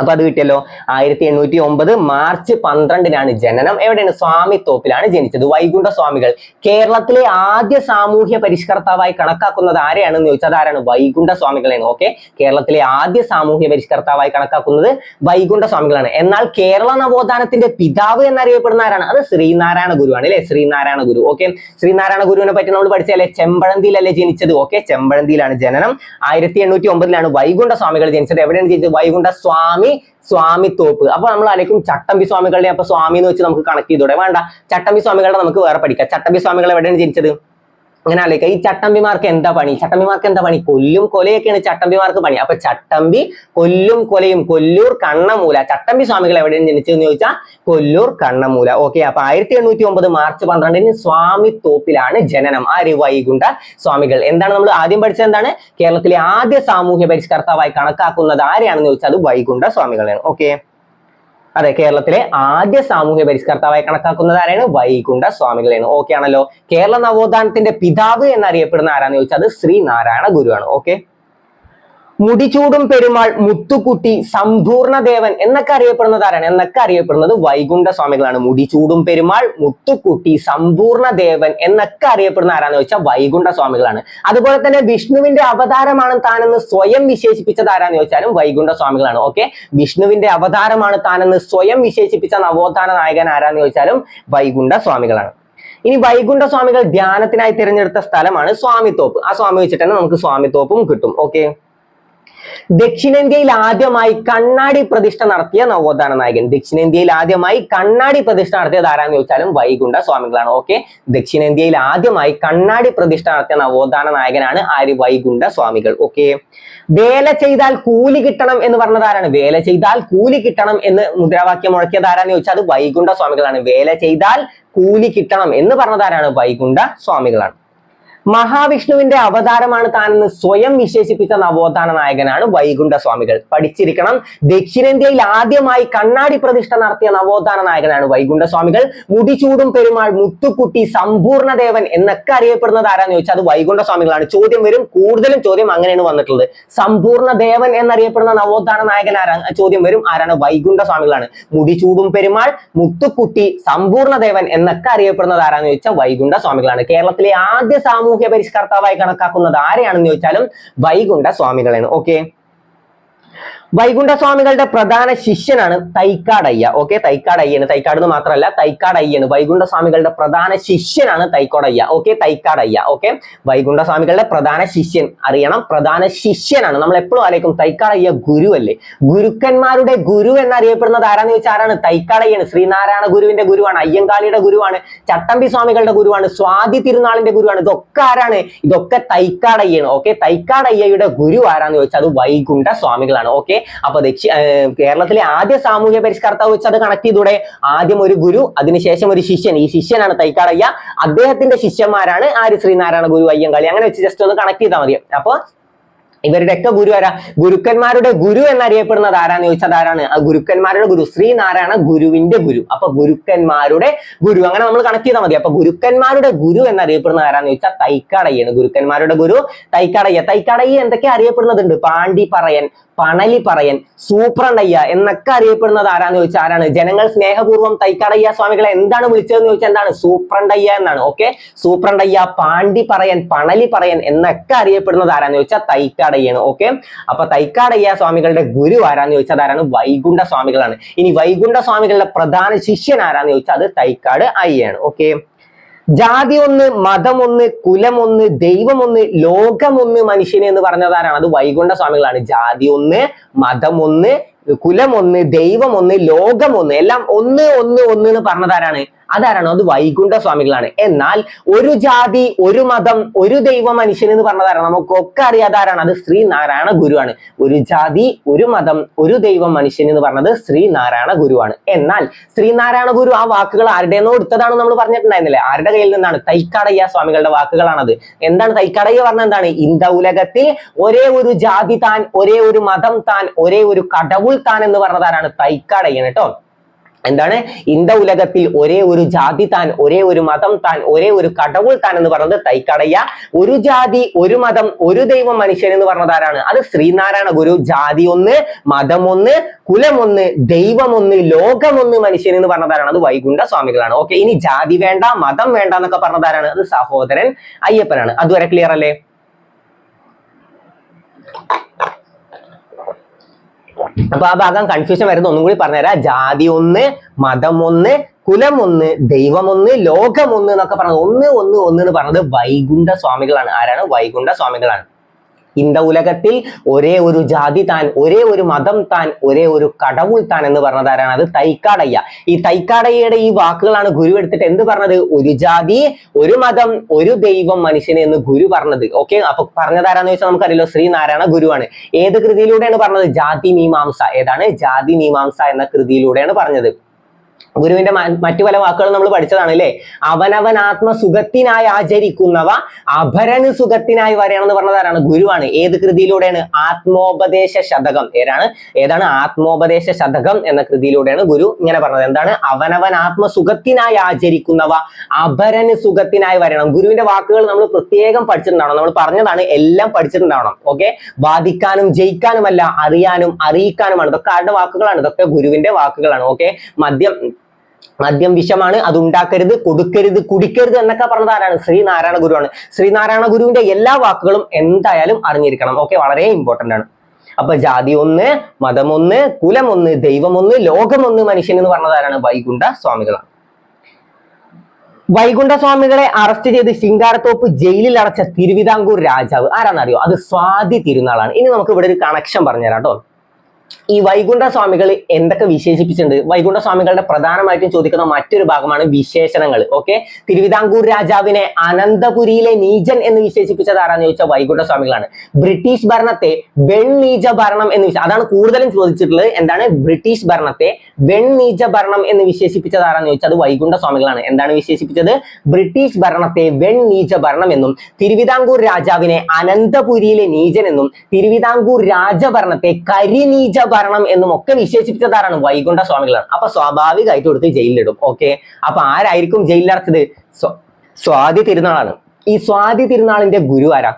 അപ്പൊ അത് കിട്ടിയല്ലോ. ആയിരത്തി എണ്ണൂറ്റി ഒമ്പത് മാർച്ച് പന്ത്രണ്ടിനാണ് ജനനം. എവിടെയാണ്? സ്വാമിത്തോപ്പിലാണ് ജനിച്ചത്. വൈകുണ്ഠ സ്വാമികൾ. കേരളത്തിലെ ആദ്യ സാമൂഹ്യ പരിഷ്കർത്താവായി കണക്കാക്കുന്നത് ആരെയാണെന്ന് ചോദിച്ചത് ആരാണ് വൈകുണ്ഠ സ്വാമികളാണ് ഓക്കെ? കേരളത്തിലെ ആദ്യ സാമൂഹ്യ പരിഷ്കർത്താവായി കണക്കാക്കുന്നത് വൈകുണ്ഠ സ്വാമികളാണ്. എന്നാൽ കേരള നവോത്ഥാനത്തിന്റെ പിതാവ് എന്നറിയപ്പെടുന്ന ആരാണ്? അത് ശ്രീനാരായണ ഗുരുവാണ് അല്ലെ? ശ്രീനാരായണ ഗുരു. ഓക്കെ? ശ്രീനാരായണ ഗുരുവിനെ പറ്റി നമ്മൾ പഠിച്ചല്ലേ ചെമ്പഴന്തിയിലല്ലേ ജനിച്ചത്. ഓക്കെ? ചെമ്പഴന്തിയിലാണ് ജനനം. ആയിരത്തി എണ്ണൂറ്റി ഒമ്പതിലാണ് വൈകുണ്ഠ സ്വാമികൾ ജനിച്ചത്. എവിടെയാണ് ജനിച്ചത്? വൈകുണ്ഠ സ്വാമി സ്വാമിത്തോപ്പ്. അപ്പൊ നമ്മൾ ആലോചിക്കും ചട്ടമ്പി സ്വാമികളുടെ അപ്പൊ സ്വാമി എന്ന് വെച്ച് നമുക്ക് കണക്ട് ചെയ്തോടെ വേണ്ട. ചട്ടമ്പി സ്വാമികളുടെ നമുക്ക് വേറെ പഠിക്കാം. ചട്ടമ്പി സ്വാമികൾ എവിടെയാണ് ജനിച്ചത്? അങ്ങനെ ആലോചിക്കുക ഈ ചട്ടമ്പിമാർക്ക് എന്താ പണി? ചട്ടമ്പിമാർക്ക് എന്താ പണി? കൊല്ലും കൊലയൊക്കെയാണ് ചട്ടമ്പിമാർക്ക് പണി. അപ്പൊ ചട്ടമ്പി കൊല്ലും കൊലയും കൊല്ലൂർ കണ്ണമൂല. ചട്ടമ്പി സ്വാമികൾ എവിടെയാണ് ജനിച്ചതെന്ന് ചോദിച്ചാൽ കൊല്ലൂർ കണ്ണമൂല. ഓക്കെ അപ്പൊ ആയിരത്തി എണ്ണൂറ്റി ഒമ്പത് മാർച്ച് പന്ത്രണ്ടിന് സ്വാമി തോപ്പിലാണ് ജനനം. ആര്? വൈകുണ്ഠ സ്വാമികൾ. എന്താണ് നമ്മൾ ആദ്യം പഠിച്ചത് എന്താണ്? കേരളത്തിലെ ആദ്യ സാമൂഹ്യ പരിഷ്കർത്താവായി കണക്കാക്കുന്നത് ആരെയാണെന്ന് ചോദിച്ചാൽ അത് വൈകുണ്ഠ സ്വാമികളാണ്. ഓക്കെ അതെ കേരളത്തിലെ ആദ്യ സാമൂഹ്യ പരിഷ്കർത്താവായി കണക്കാക്കുന്നത് ആരാണ്? വൈകുണ്ഠ സ്വാമികളാണ് ഓക്കെ ആണല്ലോ. കേരള നവോത്ഥാനത്തിന്റെ പിതാവ് എന്നറിയപ്പെടുന്ന ആരാന്ന് ചോദിച്ചാൽ അത് ശ്രീനാരായണ ഗുരുവാണ്. ഓക്കെ മുടിചൂടും പെരുമാൾ മുത്തുക്കുട്ടി സമ്പൂർണ ദേവൻ എന്നൊക്കെ അറിയപ്പെടുന്നത് ആരാണ്? എന്നൊക്കെ അറിയപ്പെടുന്നത് വൈകുണ്ഠ സ്വാമികളാണ് മുടിചൂടും പെരുമാൾ മുത്തുക്കുട്ടി സമ്പൂർണ ദേവൻ എന്നൊക്കെ അറിയപ്പെടുന്ന ആരാന്ന് ചോദിച്ചാൽ വൈകുണ്ഠ സ്വാമികളാണ് അതുപോലെ തന്നെ വിഷ്ണുവിന്റെ അവതാരമാണ് താനെന്ന് സ്വയം വിശേഷിപ്പിച്ചത് ആരാന്ന് ചോദിച്ചാലും വൈകുണ്ഠ സ്വാമികളാണ് ഓക്കെ? വിഷ്ണുവിന്റെ അവതാരമാണ് താനെന്ന് സ്വയം വിശേഷിപ്പിച്ച നവോത്ഥാന നായകൻ ആരാന്ന് ചോദിച്ചാലും വൈകുണ്ഠ സ്വാമികളാണ് ഇനി വൈകുണ്ഠ സ്വാമികൾ ധ്യാനത്തിനായി തിരഞ്ഞെടുത്ത സ്ഥലമാണ് സ്വാമിത്തോപ്പ്. ആ സ്വാമി വെച്ചിട്ട് തന്നെ നമുക്ക് സ്വാമിത്തോപ്പും കിട്ടും. ഓക്കെ? ദക്ഷിണേന്ത്യയിൽ ആദ്യമായി കണ്ണാടി പ്രതിഷ്ഠ നടത്തിയ നവോത്ഥാന നായകൻ. ദക്ഷിണേന്ത്യയിൽ ആദ്യമായി കണ്ണാടി പ്രതിഷ്ഠ നടത്തിയത് ആരാന്ന് ചോദിച്ചാലും വൈകുണ്ഠ സ്വാമികളാണ്. ഓക്കെ? ദക്ഷിണേന്ത്യയിൽ ആദ്യമായി കണ്ണാടി പ്രതിഷ്ഠ നടത്തിയ നവോത്ഥാന നായകനാണ് ആര്? വൈകുണ്ഠ സ്വാമികൾ. ഓക്കെ? വേല ചെയ്താൽ കൂലി കിട്ടണം എന്ന് പറഞ്ഞത് ആരാണ്? വേല ചെയ്താൽ കൂലി കിട്ടണം എന്ന് മുദ്രാവാക്യം മുഴക്കിയത് ആരാന്ന് ചോദിച്ചാൽ അത് വൈകുണ്ഠ സ്വാമികളാണ്. വേല ചെയ്താൽ കൂലി കിട്ടണം എന്ന് പറഞ്ഞത് ആരാണ്? വൈകുണ്ഠ സ്വാമികളാണ്. മഹാവിഷ്ണുവിന്റെ അവതാരമാണ് താനെന്ന് സ്വയം വിശേഷിപ്പിച്ച നവോത്ഥാന നായകനാണ് വൈകുണ്ഠ സ്വാമികൾ പഠിച്ചിരിക്കണം. ദക്ഷിണേന്ത്യയിൽ ആദ്യമായി കണ്ണാടി പ്രതിഷ്ഠ നടത്തിയ നവോത്ഥാന നായകനാണ് വൈകുണ്ഠ സ്വാമികൾ മുടിച്ചൂടും പെരുമാൾ മുത്തുക്കുട്ടി സമ്പൂർണദേവൻ എന്നൊക്കെ അറിയപ്പെടുന്നത് ആരാന്ന് ചോദിച്ചാൽ അത് വൈകുണ്ഠ സ്വാമികളാണ് ചോദ്യം വരും. കൂടുതലും ചോദ്യം അങ്ങനെയാണ് വന്നിട്ടുള്ളത്. സമ്പൂർണ ദേവൻ എന്നറിയപ്പെടുന്ന നവോത്ഥാന നായകൻ ആരാ? ചോദ്യം വരും. ആരാണ്? വൈകുണ്ഠ സ്വാമികളാണ് മുടിച്ചൂടും പെരുമാൾ മുത്തുക്കുട്ടി സമ്പൂർണദേവൻ എന്നൊക്കെ അറിയപ്പെടുന്നത് ആരാന്ന് ചോദിച്ചാൽ വൈകുണ്ഠ സ്വാമികളാണ് കേരളത്തിലെ ആദ്യ സാമൂഹ്യ പരിഷ്കർത്താവായി കണക്കാക്കുന്നത് ആരെയാണെന്ന് ചോദിച്ചാലും വൈകുണ്ഠ സ്വാമികളാണ് ഓക്കെ വൈകുണ്ഠ സ്വാമികളുടെ പ്രധാന ശിഷ്യനാണ് തൈക്കാടയ്യ ഓക്കെ തൈക്കാടയ്യാണ് തൈക്കാട് എന്ന് മാത്രമല്ല തൈക്കാടയ്യാണ് വൈകുണ്ഠ സ്വാമികളുടെ പ്രധാന ശിഷ്യനാണ് തൈക്കോടയ്യ ഓക്കെ തൈക്കാടയ്യ ഓക്കെ വൈകുണ്ഠ സ്വാമികളുടെ പ്രധാന ശിഷ്യൻ. അറിയണം പ്രധാന ശിഷ്യനാണ്. നമ്മൾ എപ്പോഴും ആലോചിക്കും തൈക്കാടയ്യ ഗുരു അല്ലേ ഗുരുക്കന്മാരുടെ ഗുരു എന്നറിയപ്പെടുന്നത് ആരാന്ന് ചോദിച്ചാൽ ആരാണ്? തൈക്കാടയ്യാണ് ശ്രീനാരായണ ഗുരുവിന്റെ ഗുരുവാണ് അയ്യങ്കാളിയുടെ ഗുരുവാണ് ചട്ടമ്പി സ്വാമികളുടെ ഗുരുവാണ് സ്വാതി തിരുനാളിന്റെ ഗുരുവാണ്. ഇതൊക്കെ ആരാണ്? ഇതൊക്കെ തൈക്കാടയ്യാണ് ഓക്കെ തൈക്കാടയ്യയുടെ ഗുരു ആരാന്ന് ചോദിച്ചാൽ അത് വൈകുണ്ഠ സ്വാമികളാണ് ഓക്കെ അപ്പൊ ദക്ഷി കേരളത്തിലെ ആദ്യ സാമൂഹ്യ പരിഷ്കർത്താവ് വെച്ച് അത് കണക്ട് ചെയ്തൂടെ? ആദ്യം ഒരു ഗുരു അതിനുശേഷം ഒരു ശിഷ്യൻ. ഈ ശിഷ്യനാണ് തൈക്കാടയ്യ. അദ്ദേഹത്തിന്റെ ശിഷ്യന്മാരാണ് ആര്? ശ്രീനാരായണ ഗുരു അയ്യങ്കാളി. അങ്ങനെ വെച്ച് ജസ്റ്റ് ഒന്ന് കണക്ട് ചെയ്താൽ മതി. അപ്പൊ ഇവരുടെ ഒക്കെ ഗുരു ആരാ? ഗുരുക്കന്മാരുടെ ഗുരു എന്നറിയപ്പെടുന്നത് ആരാന്ന് ചോദിച്ചത് ആരാണ് ആ ഗുരുക്കന്മാരുടെ ഗുരു. ശ്രീനാരായണ ഗുരുവിന്റെ ഗുരു. അപ്പൊ ഗുരുക്കന്മാരുടെ ഗുരു. അങ്ങനെ നമ്മൾ കണക്ട് ചെയ്താൽ മതി. അപ്പൊ ഗുരുക്കന്മാരുടെ ഗുരു എന്നറിയപ്പെടുന്നത് ആരാന്ന് ചോദിച്ചാൽ തൈക്കാടയ്യാണ്. ഗുരുക്കന്മാരുടെ ഗുരു തൈക്കാടയ്യ. തൈക്കാടയ്യ എന്തൊക്കെ അറിയപ്പെടുന്നതുണ്ട് പാണ്ടി പറയൻ പണലി പറയൻ സൂപ്രണ്ടയ്യ എന്നൊക്കെ അറിയപ്പെടുന്നത് ആരാന്ന് ചോദിച്ചാൽ ആരാണ്? ജനങ്ങൾ സ്നേഹപൂർവം തൈക്കാടയ്യ സ്വാമികളെ എന്താണ് വിളിച്ചതെന്ന് ചോദിച്ചാൽ എന്താണ്? സൂപ്രണ്ടയ്യ എന്നാണ്. ഓക്കെ സൂപ്രണ്ടയ്യ പാണ്ടി പറയൻ പണലി പറയൻ എന്നൊക്കെ അറിയപ്പെടുന്നത് ആരാന്ന് ചോദിച്ചാൽ തൈക്കാടയ്യാണ് ഓക്കെ അപ്പൊ തൈക്കാടയ്യ സ്വാമികളുടെ ഗുരു ആരാന്ന് ചോദിച്ചാൽ അതാരാണ് വൈകുണ്ഠ സ്വാമികളാണ്. ഇനി വൈകുണ്ഠ സ്വാമികളുടെ പ്രധാന ശിഷ്യൻ ആരാന്ന് ചോദിച്ചാൽ അത് തൈക്കാട് അയ്യാണ് ഓക്കെ ജാതി ഒന്ന് മതം ഒന്ന് കുലം ഒന്ന് ദൈവം ഒന്ന് ലോകം ഒന്ന് മനുഷ്യന് എന്ന് പറഞ്ഞത് ആരാണ്? അത് വൈകുണ്ഠ സ്വാമികളാണ്. ജാതി ഒന്ന് മതം ഒന്ന് കുലം ഒന്ന് ദൈവം ഒന്ന് ലോകം ഒന്ന് എല്ലാം ഒന്ന് ഒന്ന് ഒന്ന് എന്ന് പറഞ്ഞതാരാണ് അതാരാണ്? അത് വൈകുണ്ഠ സ്വാമികളാണ് എന്നാൽ ഒരു ജാതി ഒരു മതം ഒരു ദൈവ മനുഷ്യൻ എന്ന് പറഞ്ഞതാരാണ് നമുക്കൊക്കെ അറിയാതാരാണ് അത് ശ്രീനാരായണ ഗുരുവാണ്. ഒരു ജാതി ഒരു മതം ഒരു ദൈവം മനുഷ്യൻ എന്ന് പറഞ്ഞത് ശ്രീനാരായണ ഗുരുവാണ്. എന്നാൽ ശ്രീനാരായണ ഗുരു ആ വാക്കുകൾ ആരുടെ നിന്നോ എടുത്തതാണ് നമ്മൾ പറഞ്ഞിട്ടുണ്ടായിരുന്നില്ലേ. ആരുടെ കയ്യിൽ നിന്നാണ്? തൈക്കാടയ്യ സ്വാമികളുടെ വാക്കുകളാണത്. എന്താണ് തൈക്കാടയ്യ പറഞ്ഞത്? എന്താണ്? ഇന്ത ഉലകത്തിൽ ഒരേ ഒരു ജാതി താൻ ഒരേ ഒരു മതം താൻ ഒരേ ഒരു കടവുൾ താൻ എന്ന് പറഞ്ഞതാരാണ് തൈക്കാടയ്യൻ കേട്ടോ. എന്താണ്? ഇന്ത ഉലകത്തിൽ ഒരേ ഒരു ജാതി താൻ ഒരേ ഒരു മതം താൻ ഒരേ ഒരു കടവുൾ താൻ എന്ന് പറയുന്നത് തൈക്കടയ്യ. ഒരു ജാതി ഒരു മതം ഒരു ദൈവം മനുഷ്യൻ എന്ന് പറഞ്ഞത് ആരാണ്? അത് ശ്രീനാരായണ ഗുരു. ജാതി ഒന്ന് മതം ഒന്ന് കുലം ഒന്ന് ദൈവം ഒന്ന് ലോകം ഒന്ന് മനുഷ്യൻ എന്ന് പറഞ്ഞതാരാണ് അത് വൈകുണ്ഠ സ്വാമികളാണ് ഓക്കെ ഇനി ജാതി വേണ്ട മതം വേണ്ട എന്നൊക്കെ പറഞ്ഞതാരാണ് അത് സഹോദരൻ അയ്യപ്പനാണ്. അതുവരെ ക്ലിയർ അല്ലേ? അപ്പൊ ആ ഭാഗം കൺഫ്യൂഷൻ വരുന്ന ഒന്നും കൂടി പറഞ്ഞുതരാം. ജാതി ഒന്ന് മതം ഒന്ന് കുലം ഒന്ന് ദൈവം ഒന്ന് ലോകം ഒന്ന് എന്നൊക്കെ പറഞ്ഞത് ഒന്ന് ഒന്ന് ഒന്ന് എന്ന് പറഞ്ഞത് വൈകുണ്ഠ സ്വാമികളാണ്. ആരാണ്? വൈകുണ്ഠ സ്വാമികളാണ്. ഉലകത്തിൽ ഒരേ ഒരു ജാതി താൻ ഒരേ ഒരു മതം താൻ ഒരേ ഒരു കടവുൾ താൻ എന്ന് പറഞ്ഞത് ആരാണ് അത് തൈക്കാടയ്യ. ഈ തൈക്കാടയ്യയുടെ ഈ വാക്കുകളാണ് ഗുരു എടുത്തിട്ട് എന്ത് പറഞ്ഞത്? ഒരു ജാതി ഒരു മതം ഒരു ദൈവം മനുഷ്യന് എന്ന് ഗുരു പറഞ്ഞത്. ഓക്കെ? അപ്പൊ പറഞ്ഞതാരാന്ന് ചോദിച്ചാൽ നമുക്കറിയല്ലോ ശ്രീനാരായണ ഗുരുവാണ്. ഏത് കൃതിയിലൂടെയാണ് പറഞ്ഞത്? ജാതി മീമാംസ. ഏതാണ്? ജാതി മീമാംസ എന്ന കൃതിയിലൂടെയാണ് പറഞ്ഞത്. ഗുരുവിന്റെ മറ്റു പല വാക്കുകളും നമ്മൾ പഠിച്ചതാണ് അല്ലേ? അവനവൻ ആത്മസുഖത്തിനായി ആചരിക്കുന്നവ അഭരന് സുഖത്തിനായി വരണമെന്ന് പറഞ്ഞത് ആരാണ് ഗുരുവാണ്. ഏത് കൃതിയിലൂടെയാണ്? ആത്മോപദേശ ശതകം. ഏതാണ്? ഏതാണ് ആത്മോപദേശ ശതകം എന്ന കൃതിയിലൂടെയാണ് ഗുരു ഇങ്ങനെ പറഞ്ഞത്. എന്താണ്? അവനവൻ ആത്മസുഖത്തിനായി ആചരിക്കുന്നവ അഭരന് സുഖത്തിനായി വരണം. ഗുരുവിന്റെ വാക്കുകൾ നമ്മൾ പ്രത്യേകം പഠിച്ചിട്ടുണ്ടാവണം. നമ്മൾ പറഞ്ഞതാണ് എല്ലാം പഠിച്ചിട്ടുണ്ടാവണം. ഓക്കെ? ബാധിക്കാനും ജയിക്കാനുമല്ല അറിയാനും അറിയിക്കാനുമാണ്. ഇതൊക്കെ ആരുടെ വാക്കുകളാണ്? ഇതൊക്കെ ഗുരുവിന്റെ വാക്കുകളാണ്. ഓക്കെ? മദ്യം മദ്യം വിഷമാണ് അത് ഉണ്ടാക്കരുത് കൊടുക്കരുത് കുടിക്കരുത് എന്നൊക്കെ പറഞ്ഞത് ആരാണ്? ശ്രീനാരായണ ഗുരുവാണ്. ശ്രീനാരായണ ഗുരുവിന്റെ എല്ലാ വാക്കുകളും എന്തായാലും അറിഞ്ഞിരിക്കണം. ഓക്കെ വളരെ ഇമ്പോർട്ടന്റ് ആണ്. അപ്പൊ ജാതി ഒന്ന് മതം ഒന്ന് കുലം ഒന്ന് ദൈവം ഒന്ന് ലോകം ഒന്ന് മനുഷ്യൻ എന്ന് പറഞ്ഞത് ആരാണ്? വൈകുണ്ഠ സ്വാമികളാണ്. വൈകുണ്ഠ സ്വാമികളെ അറസ്റ്റ് ചെയ്ത് ശിങ്കാരത്തോപ്പ് ജയിലിൽ അടച്ച തിരുവിതാംകൂർ രാജാവ് ആരാണെന്നറിയോ അത് സ്വാതി തിരുനാളാണ്. ഇനി നമുക്ക് ഇവിടെ ഒരു കണക്ഷൻ പറഞ്ഞുതരാം കേട്ടോ. ഈ വൈകുണ്ഠ സ്വാമികൾ എന്തൊക്കെ വിശേഷിപ്പിച്ചിട്ടുണ്ട്? വൈകുണ്ഠ സ്വാമികളുടെ പ്രധാനമായിട്ടും ചോദിക്കുന്ന മറ്റൊരു ഭാഗമാണ് വിശേഷണങ്ങൾ. ഓക്കെ തിരുവിതാംകൂർ രാജാവിനെ അനന്തപുരിയിലെ നീജൻ എന്ന് വിശേഷിപ്പിച്ചത് ആരാന്ന് ചോദിച്ചാൽ വൈകുണ്ഠ സ്വാമികളാണ് ബ്രിട്ടീഷ് ഭരണത്തെ വെൺനീജ ഭരണം എന്ന് അതാണ് കൂടുതലും ചോദിച്ചിട്ടുള്ളത്. എന്താണ്? ബ്രിട്ടീഷ് ഭരണത്തെ വെൺനീജ ഭരണം എന്ന് വിശേഷിപ്പിച്ചത് ആരാന്ന് ചോദിച്ചാൽ അത് വൈകുണ്ഠ സ്വാമികളാണ് എന്താണ് വിശേഷിപ്പിച്ചത്? ബ്രിട്ടീഷ് ഭരണത്തെ വെൺനീജ ഭരണം എന്നും തിരുവിതാംകൂർ രാജാവിനെ അനന്തപുരിയിലെ നീജൻ എന്നും തിരുവിതാംകൂർ രാജഭരണത്തെ കരിനീജ ഭരണം എന്നും ഒക്കെ വിശേഷിപ്പിച്ചത് ആരാണ് വൈകുണ്ഠ സ്വാമികളാണ്. അപ്പൊ സ്വാഭാവികമായിട്ട് കൊടുത്ത് ജയിലിലിടും. ഓക്കെ അപ്പൊ ആരായിരിക്കും ജയിലിലടച്ചത്? സ്വ- സ്വാതി തിരുനാളാണ്. ഈ സ്വാതി തിരുനാളിന്റെ ഗുരു ആരാ?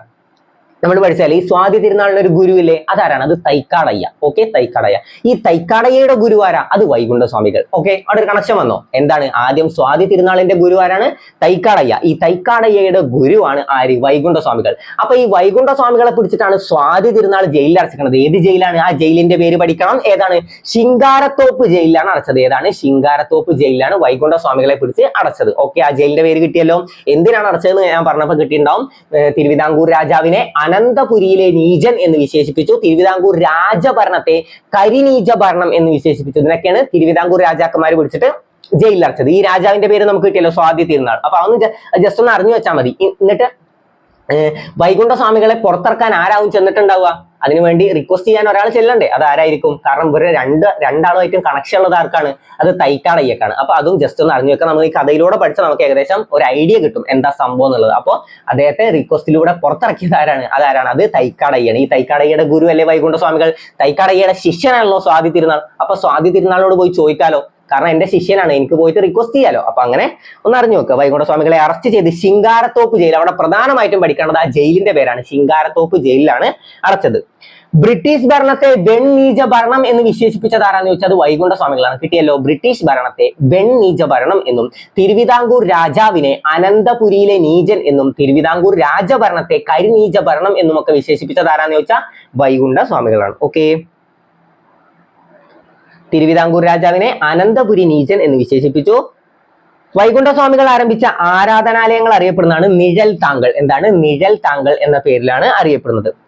നമ്മൾ പഠിച്ചാൽ ഈ സ്വാതി തിരുനാളിന് ഒരു ഗുരു ഇല്ലേ അതാരാണ്? അത് തൈക്കാടയ്യ. ഓക്കെ തൈക്കാടയ്യ. ഈ തൈക്കാടയ്യയുടെ ഗുരു ആരാ? അത് വൈകുണ്ഠ സ്വാമികൾ ഓക്കെ അവിടെ ഒരു കണക്ഷൻ വന്നോ? എന്താണ്? ആദ്യം സ്വാതി തിരുനാളിന്റെ ഗുരുവാരാണ് തൈക്കാടയ്യ. ഈ തൈക്കാടയ്യയുടെ ഗുരുവാണ് ആര്? വൈകുണ്ഠ സ്വാമികൾ അപ്പൊ ഈ വൈകുണ്ഠ സ്വാമികളെ പിടിച്ചിട്ടാണ് സ്വാതി തിരുനാൾ ജയിലിൽ അടച്ചിരിക്കുന്നത്. ഏത് ജയിലാണ്? ആ ജയിലിന്റെ പേര് പഠിക്കണം. ഏതാണ്? ശിങ്കാരത്തോപ്പ് ജയിലിലാണ് അടച്ചത്. ഏതാണ്? ശിങ്കാരത്തോപ്പ് ജയിലിലാണ് വൈകുണ്ഠ സ്വാമികളെ പിടിച്ച് അടച്ചത്. ഓക്കെ ആ ജയിലിന്റെ പേര് കിട്ടിയല്ലോ. എന്തിനാണ് അടച്ചതെന്ന് ഞാൻ പറഞ്ഞപ്പോൾ കിട്ടിയിട്ടുണ്ടാവും. തിരുവിതാംകൂർ രാജാവിനെ അനന്തപുരിയിലെ നീജൻ എന്ന് വിശേഷിപ്പിച്ചു. തിരുവിതാംകൂർ രാജഭരണത്തെ കരിനീജ ഭരണം എന്ന് വിശേഷിപ്പിച്ചു. ഇതിനൊക്കെയാണ് തിരുവിതാംകൂർ രാജാക്കന്മാർ പിടിച്ചിട്ട് ജയിലിൽ അടച്ചത്. ഈ രാജാവിന്റെ പേര് നമുക്ക് കിട്ടിയല്ലോ സ്വാതി തിരുനാൾ. അപ്പൊ അതൊന്ന് ജസ്റ്റ് ഒന്ന് അറിഞ്ഞു വെച്ചാൽ മതി. എന്നിട്ട് വൈകുണ്ഠ സ്വാമികളെ പുറത്തിറക്കാൻ ആരാവും ചെന്നിട്ടുണ്ടാവുക? അതിനുവേണ്ടി റിക്വസ്റ്റ് ചെയ്യാൻ ഒരാൾ ചെല്ലണ്ടേ? അത് ആരായിരിക്കും? കാരണം ഇവരുടെ രണ്ട് രണ്ടാളുമായിട്ടും കണക്ഷൻ ഉള്ളത് ആർക്കാണ്? അത് തൈക്കാടയ്യക്കാണ് അപ്പൊ അതും ജസ്റ്റ് ഒന്ന് അറിഞ്ഞു വെക്കാം നമ്മൾ ഈ കഥയിലൂടെ പഠിച്ചാൽ നമുക്ക് ഏകദേശം ഒരു ഐഡിയ കിട്ടും എന്താ സംഭവം എന്നുള്ളത്. അപ്പോൾ അദ്ദേഹത്തെ റിക്വസ്റ്റിലൂടെ പുറത്തിറക്കിയത് ആരാണ്? അതാരാണ് അത് തൈക്കാടയ്യാണ് ഈ തൈക്കാടയ്യയുടെ ഗുരു അല്ലേ വൈകുണ്ഠ സ്വാമികൾ? തൈക്കാടയ്യയുടെ ശിഷ്യനാണല്ലോ സ്വാതി തിരുനാൾ. അപ്പൊ സ്വാതി തിരുനാളിനോട് പോയി ചോദിക്കാലോ? കാരണം എന്റെ ശിഷ്യനാണ് എനിക്ക് പോയിട്ട് റിക്വസ്റ്റ് ചെയ്യാലോ. അപ്പൊ അങ്ങനെ ഒന്ന് അറിഞ്ഞു നോക്കുക വൈകുണ്ഠ സ്വാമികളെ അറസ്റ്റ് ചെയ്ത് ശിങ്കാരത്തോപ്പ് ജയിൽ അവിടെ പ്രധാനമായിട്ടും പഠിക്കേണ്ടത് ആ ജയിലിന്റെ പേരാണ്. ശിങ്കാരത്തോപ്പ് ജയിലിലാണ് അടച്ചത്. ബ്രിട്ടീഷ് ഭരണത്തെ വെണ്ണീച ഭരണം എന്ന് വിശേഷിപ്പിച്ചത് ആരാന്ന് ചോദിച്ചാൽ അത് വൈകുണ്ഠ സ്വാമികളാണ് കിട്ടിയല്ലോ ബ്രിട്ടീഷ് ഭരണത്തെ വെണ്ണീച ഭരണം എന്നും തിരുവിതാംകൂർ രാജാവിനെ അനന്തപുരിയിലെ നീജൻ എന്നും തിരുവിതാംകൂർ രാജഭരണത്തെ കരിനീജ ഭരണം എന്നും ഒക്കെ വിശേഷിപ്പിച്ചത് ആരാന്ന് ചോദിച്ചാൽ വൈകുണ്ഠ സ്വാമികളാണ് ഓക്കെ തിരുവിതാംകൂർ രാജാവിനെ അനന്തപുരി നീചൻ എന്ന് വിശേഷിപ്പിച്ചു. വൈകുണ്ഠ സ്വാമികൾ ആരംഭിച്ച ആരാധനാലയങ്ങൾ അറിയപ്പെടുന്നതാണ് നിഴൽ താങ്കൾ. എന്താണ്? നിഴൽ താങ്കൾ എന്ന പേരിലാണ് അറിയപ്പെടുന്നത്.